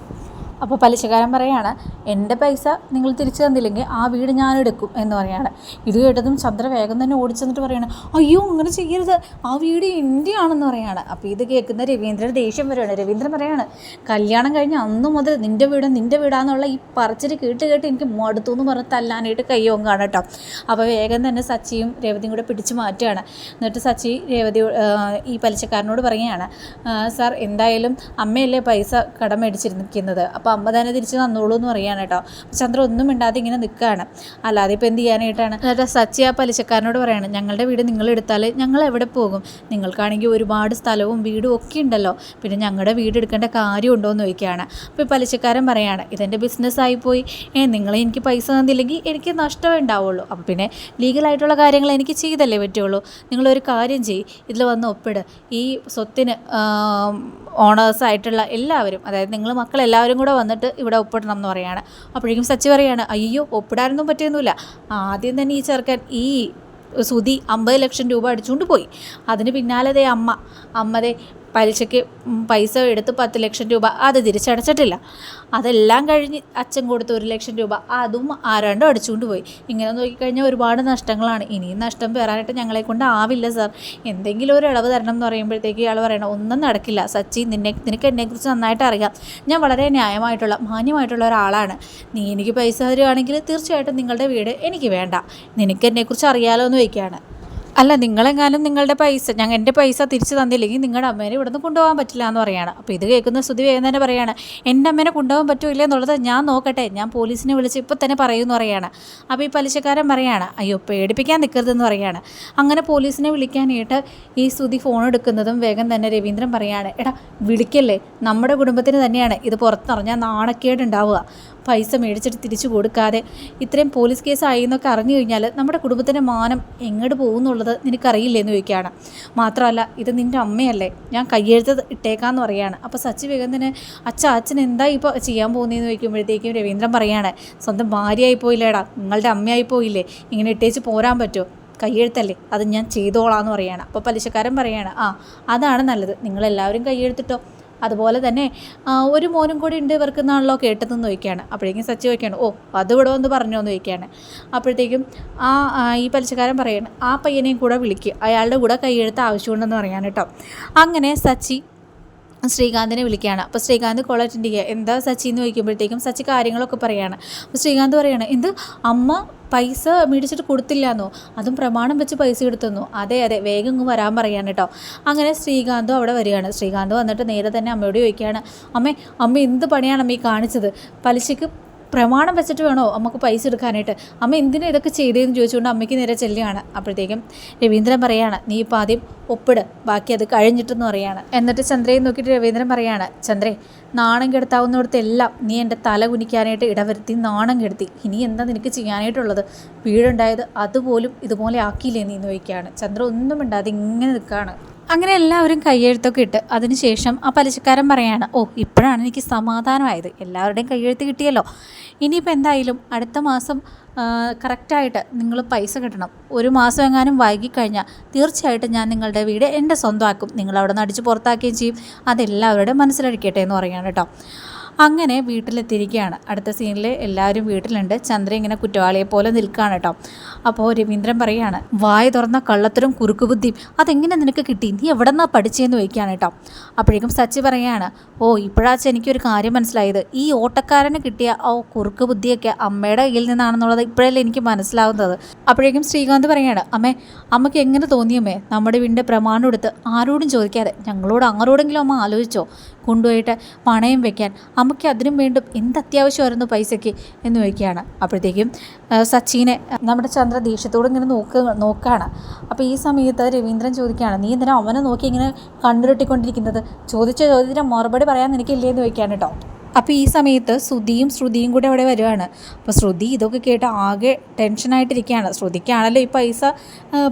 അപ്പോൾ പലിശക്കാരൻ പറയുകയാണ് എന്റെ പൈസ നിങ്ങൾ തിരിച്ചു തന്നില്ലെങ്കിൽ ആ വീട് ഞാൻ എടുക്കും എന്ന് പറയാണ്. ഇത് കേട്ടതും ചന്ദ്ര വേഗം തന്നെ ഓടിച്ചെന്നിട്ട് പറയാണ് അയ്യോ അങ്ങനെ ചെയ്യരുത്. ആ വീട് എന്റെ ആണെന്ന് പറയാണ്. അപ്പോൾ ഇത് കേൾക്കുന്ന രവീന്ദ്രൻ ദേഷ്യം വരികയാണ്. രവീന്ദ്രൻ പറയാണ് കല്യാണം കഴിഞ്ഞ് അന്ന് മുതൽ നിന്റെ വീട് നിന്റെ വീടാന്നുള്ള ഈ പറച്ചിൽ കേട്ട് കേട്ട് എനിക്ക് മടുത്തു എന്ന് പറഞ്ഞ് തല്ലാനായിട്ട് കയ്യോങ്ങാണ് കേട്ടോ. അപ്പോൾ വേഗം തന്നെ സച്ചിയും രേവതിയും കൂടെ പിടിച്ചു മാറ്റുകയാണ്. എന്നിട്ട് സച്ചി രേവതി ഈ പലിശക്കാരനോട് പറയുകയാണ് "ആ, സാർ എന്തായാലും അമ്മയല്ലേ പൈസ കടം മേടിച്ചിരിക്കുന്നത്. അപ്പോൾ അമ്മ തന്നെ തിരിച്ച് തന്നോളൂ എന്ന് പറയുകയാണ് കേട്ടോ. ചന്ദ്ര ഒന്നും മിണ്ടാതെ ഇങ്ങനെ നിൽക്കുകയാണ് അല്ലാതെ ഇപ്പോൾ എന്ത് ചെയ്യാനായിട്ടാണ്? എന്നിട്ട് സച്ചി ആ പലിശക്കാരനോട് പറയാണ് ഞങ്ങളുടെ വീട് നിങ്ങൾ എടുത്താൽ ഞങ്ങൾ എവിടെ പോകും? നിങ്ങൾക്കാണെങ്കിൽ ഒരുപാട് സ്ഥലവും വീടും ഒക്കെ ഉണ്ടല്ലോ. പിന്നെ ഞങ്ങളുടെ വീട് എടുക്കേണ്ട കാര്യമുണ്ടോ എന്ന് ചോദിക്കുകയാണ്. അപ്പോൾ പലിശക്കാരൻ പറയാണ് ഇതെന്റെ ബിസിനസ്സായി പോയി. ഏ നിങ്ങൾ എനിക്ക് പൈസ തന്നില്ലെങ്കിൽ എനിക്ക് നഷ്ടമേ ഉണ്ടാവുള്ളൂ. അപ്പോൾ പിന്നെ ലീഗലായിട്ടുള്ള കാര്യങ്ങൾ എനിക്ക് ചെയ്തല്ലേ പറ്റുള്ളൂ. നിങ്ങളൊരു കാര്യം ചെയ്യ്. ഇതിൽ വന്ന് ഒപ്പിട്. ഈ സ്വത്തിന് ഓണേഴ്സായിട്ടുള്ള എല്ലാവരും അതായത് നിങ്ങൾ മക്കൾ എല്ലാവരും കൂടെ വന്നിട്ട് ഇവിടെ ഒപ്പിടണം എന്ന് പറയാണ്. അപ്പോഴേക്കും സച്ചി പറയാണ് അയ്യോ ഒപ്പിടാനൊന്നും പറ്റിയൊന്നുമില്ല. ആദ്യം തന്നെ ഈ ചെറുക്കൻ ഈ സുധി അമ്പത് ലക്ഷം രൂപ അടിച്ചുകൊണ്ട് പോയി. അതിന് പിന്നാലെ ദേ അമ്മ അമ്മ ദേ പലിശയ്ക്ക് പൈസ എടുത്ത് പത്ത് ലക്ഷം രൂപ അത് തിരിച്ചടച്ചിട്ടില്ല. അതെല്ലാം കഴിഞ്ഞ് അച്ഛൻ കൊടുത്ത ഒരു ലക്ഷം രൂപ അതും ആരാണ്ടോ അടിച്ചുകൊണ്ട് പോയി. ഇങ്ങനെ നോക്കിക്കഴിഞ്ഞാൽ ഒരുപാട് നഷ്ടങ്ങളാണ്. ഇനിയും നഷ്ടം പേറാനായിട്ട് ഞങ്ങളെ കൊണ്ട് ആവില്ല സാർ. എന്തെങ്കിലും ഒരു ഇളവ് തരണം എന്ന് പറയുമ്പോഴത്തേക്ക് ഇയാൾ പറയണം ഒന്നും നടക്കില്ല. സച്ചി നിന്നെ നിനക്ക് എന്നെക്കുറിച്ച് നന്നായിട്ട് അറിയാം. ഞാൻ വളരെ ന്യായമായിട്ടുള്ള മാന്യമായിട്ടുള്ള ഒരാളാണ്. നീ എനിക്ക് പൈസ തരുവാണെങ്കിൽ തീർച്ചയായിട്ടും നിങ്ങളുടെ വീട് എനിക്ക് വേണ്ട. നിനക്ക് എന്നെക്കുറിച്ച് അറിയാലോ എന്ന് ചോദിക്കുകയാണ്. അല്ല നിങ്ങളെങ്ങാനും നിങ്ങളുടെ പൈസ ഞങ്ങൾ എന്റെ പൈസ തിരിച്ചു തന്നില്ലെങ്കിൽ നിങ്ങളുടെ അമ്മേനെ ഇവിടെ നിന്ന് കൊണ്ടുപോകാൻ പറ്റില്ല എന്ന് പറയാണ്. അപ്പോൾ ഇത് കേൾക്കുന്ന സ്തുതി വേഗം തന്നെ പറയാണ് എന്റെ അമ്മേനെ കൊണ്ടുപോകാൻ പറ്റൂല എന്നുള്ളത് ഞാൻ നോക്കട്ടെ ഞാൻ പോലീസിനെ വിളിച്ച് ഇപ്പം തന്നെ പറയുമെന്ന് പറയാണ്. അപ്പോൾ ഈ പലിശക്കാരൻ പറയാണ് അയ്യോ പേടിപ്പിക്കാൻ നിൽക്കരുതെന്ന് പറയാണ്. അങ്ങനെ പോലീസിനെ വിളിക്കാനായിട്ട് ഈ സ്തുതി ഫോൺ എടുക്കുന്നതും വേഗം തന്നെ രവീന്ദ്രൻ പറയാണ് എടാ വിളിക്കല്ലേ നമ്മുടെ കുടുംബത്തിന് തന്നെയാണ് ഇത് പുറത്തറിഞ്ഞാൽ നാണക്കേട് ഉണ്ടാവുക പൈസ മേടിച്ചിട്ട് തിരിച്ചു കൊടുക്കാതെ ഇത്രയും പോലീസ് കേസ് ആയിന്നൊക്കെ അറിഞ്ഞു കഴിഞ്ഞാൽ നമ്മുടെ കുടുംബത്തിന്റെ മാനം എങ്ങോട്ട് പോകുന്നുള്ളത് നിനക്കറിയില്ലേ എന്ന് ചോദിക്കുകയാണ്. മാത്രമല്ല ഇത് നിന്റെ അമ്മയല്ലേ? ഞാൻ കയ്യെഴുത്ത് ഇട്ടേക്കാന്ന് പറയാണ്. അപ്പോൾ സച്ചി വേഗത്തിന് അച്ഛ അച്ഛൻ എന്താ ഇപ്പോൾ ചെയ്യാൻ പോകുന്നതെന്ന് ചോദിക്കുമ്പോഴത്തേക്കും രവീന്ദ്രൻ പറയാണ് സ്വന്തം ഭാര്യയായി പോയില്ലേടാ നിങ്ങളുടെ അമ്മയായി പോയില്ലേ? ഇങ്ങനെ ഇട്ടേച്ച് പോരാൻ പറ്റുമോ? കയ്യെഴുത്തല്ലേ? അത് ഞാൻ ചെയ്തോളാന്ന് പറയാണ്. അപ്പോൾ പലിശക്കാരൻ പറയാണ് ആ അതാണ് നല്ലത്. നിങ്ങളെല്ലാവരും കയ്യെഴുത്തിട്ടോ? അതുപോലെ തന്നെ ഒരു മോനും കൂടി ഉണ്ട് ഇവർക്ക് എന്നാണല്ലോ കേട്ടതെന്ന് ചോദിക്കുകയാണ്. അപ്പോഴേക്കും സച്ചി ചോദിക്കുകയാണ് ഓ അത് ഇവിടെ എന്ന് പറഞ്ഞോ എന്ന് ചോദിക്കുകയാണ്. അപ്പോഴത്തേക്കും ആ ആ, ഈ പലിശക്കാരൻ പറയാണ് ആ പയ്യനെയും കൂടെ വിളിക്കുക അയാളുടെ കൂടെ കൈയെഴുത്ത് ആവശ്യമുണ്ടെന്ന് പറയാൻ കേട്ടോ. അങ്ങനെ സച്ചി ശ്രീകാന്തിനെ വിളിക്കുകയാണ്. അപ്പോൾ ശ്രീകാന്ത് ചെയ്യുക. എന്താ സച്ചി എന്ന് ചോദിക്കുമ്പോഴത്തേക്കും സച്ചി കാര്യങ്ങളൊക്കെ പറയുകയാണ് അപ്പോൾ ശ്രീകാന്ത് പറയുകയാണ് എന്ത്? അമ്മ പൈസ മേടിച്ചിട്ട് കൊടുത്തില്ല എന്നോ അതും പ്രമാണം വെച്ച് പൈസ എടുത്തെന്നു. അതെ അതെ. വേഗം ഇങ്ങ് വരാൻ പറയാണ് കേട്ടോ അങ്ങനെ ശ്രീകാന്തും അവിടെ വരികയാണ്. ശ്രീകാന്ത് വന്നിട്ട് നേരെ തന്നെ അമ്മയോട് ചോദിക്കുകയാണ് അമ്മേ അമ്മ എന്ത് പണിയാണ് അമ്മ ഈ കാണിച്ചത്? പലിശയ്ക്ക് പ്രമാണം വെച്ചിട്ട് വേണോ അമ്മയ്ക്ക് പൈസ എടുക്കാനായിട്ട്? അമ്മ എന്തിനാ ഇതൊക്കെ ചെയ്തതെന്ന് ചോദിച്ചുകൊണ്ട് അമ്മയ്ക്ക് നേരെ ചെല്ലുകയാണ്. അപ്പോഴത്തേക്കും രവീന്ദ്രൻ പറയാണ് നീ ഇപ്പം ആദ്യം ഒപ്പിട് ബാക്കി അത് കഴിഞ്ഞിട്ടെന്ന് പറയാണ്. എന്നിട്ട് ചന്ദ്രയെ നോക്കിയിട്ട് രവീന്ദ്രൻ പറയാണ് ചന്ദ്രേ നാണം കെടുത്താവുന്നിടത്ത് എല്ലാം നീ എന്റെ തല കുനിക്കാനായിട്ട് ഇടവരുത്തി നാണം കെടുത്തി. ഇനി എന്താ നിനക്ക് ചെയ്യാനായിട്ടുള്ളത്? വീടുണ്ടായത് അതുപോലും ഇതുപോലെ ആക്കിയില്ലേ നീ? എന്ന് ചോദിക്കുകയാണ്. ചന്ദ്ര ഒന്നും ഇണ്ടാതെ ഇങ്ങനെ നിൽക്കുകയാണ്. അങ്ങനെ എല്ലാവരും കയ്യെഴുത്തൊക്കെ ഇട്ട് അതിനുശേഷം ആ പലിശക്കാരൻ പറയാണ് ഓ ഇപ്പോഴാണ് എനിക്ക് സമാധാനമായത്. എല്ലാവരുടെയും കയ്യെഴുത്ത് കിട്ടിയല്ലോ. ഇനിയിപ്പോൾ എന്തായാലും അടുത്ത മാസം കറക്റ്റായിട്ട് നിങ്ങൾ പൈസ കിട്ടണം. ഒരു മാസം എങ്ങാനും വൈകിക്കഴിഞ്ഞാൽ തീർച്ചയായിട്ടും ഞാൻ നിങ്ങളുടെ വീട് എന്റെ സ്വന്തമാക്കും. നിങ്ങൾ അവിടെ നിന്ന് അടിച്ച് പുറത്താക്കുകയും ചെയ്യും. അതെല്ലാവരുടെയും മനസ്സിലടിക്കട്ടെ എന്ന് പറയുകയാണ് കേട്ടോ. അങ്ങനെ വീട്ടിലെത്തിയിരിക്കുകയാണ്. അടുത്ത സീനിൽ എല്ലാവരും വീട്ടിലുണ്ട്. ചന്ദ്ര ഇങ്ങനെ കുറ്റവാളിയെ പോലെ നിൽക്കുകയാണ് കേട്ടോ. അപ്പോൾ രവീന്ദ്രൻ പറയുകയാണ് വായ തുറന്ന കള്ളത്തരും കുറുക്കുബുദ്ധിയും അതെങ്ങനെ നിനക്ക് കിട്ടി? നീ എവിടെ നിന്നാണ് പഠിച്ചതെന്ന് ചോദിക്കുകയാണ് കേട്ടോ. അപ്പോഴേക്കും സച്ചി പറയുകയാണ് ഓ ഇപ്പോഴാച്ച എനിക്കൊരു കാര്യം മനസ്സിലായത്. ഈ ഓട്ടക്കാരന് കിട്ടിയ ആ കുറുക്ക് ബുദ്ധിയൊക്കെ അമ്മയുടെ കയ്യിൽ നിന്നാണെന്നുള്ളത് ഇപ്പോഴല്ലേ എനിക്ക് മനസ്സിലാവുന്നത്. അപ്പോഴേക്കും ശ്രീകാന്ത് പറയാണ് അമ്മേ അമ്മയ്ക്ക് എങ്ങനെ തോന്നിയമ്മേ നമ്മുടെ വീടിന്റെ പ്രമാണം എടുത്ത് ആരോടും ചോദിക്കാതെ ഞങ്ങളോട് അങ്ങോടെങ്കിലും അമ്മ ആലോചിച്ചോ? കൊണ്ടുപോയിട്ട് പണയം വെക്കാൻ അമ്മയ്ക്ക് അതിനും വീണ്ടും എന്ത് അത്യാവശ്യമായിരുന്നു പൈസയ്ക്ക് എന്ന് ചോദിക്കുകയാണ്. അപ്പോഴത്തേക്കും സച്ചിനെ നമ്മുടെ ചന്ദ്ര ദേഷ്യത്തോട് ഇങ്ങനെ നോക്ക് നോക്കുകയാണ് അപ്പോൾ ഈ സമയത്ത് രവീന്ദ്രൻ ചോദിക്കുകയാണ് നീ എന്തിനാ അവനെ നോക്കി ഇങ്ങനെ കണ്ണുരുട്ടിക്കൊണ്ടിരിക്കുന്നത്? ചോദിച്ച ചോദ്യത്തിന് മറുപടി പറയാൻ എനിക്കില്ലേ എന്ന് ചോദിക്കുകയാണ് കേട്ടോ. അപ്പോൾ ഈ സമയത്ത് ശ്രുതിയും ശ്രുതിയും കൂടെ അവിടെ വരുവാണ്. അപ്പോൾ ശ്രുതി ഇതൊക്കെ കേട്ട് ആകെ ടെൻഷനായിട്ടിരിക്കുകയാണ്. ശ്രുതിക്കാണല്ലോ ഈ പൈസ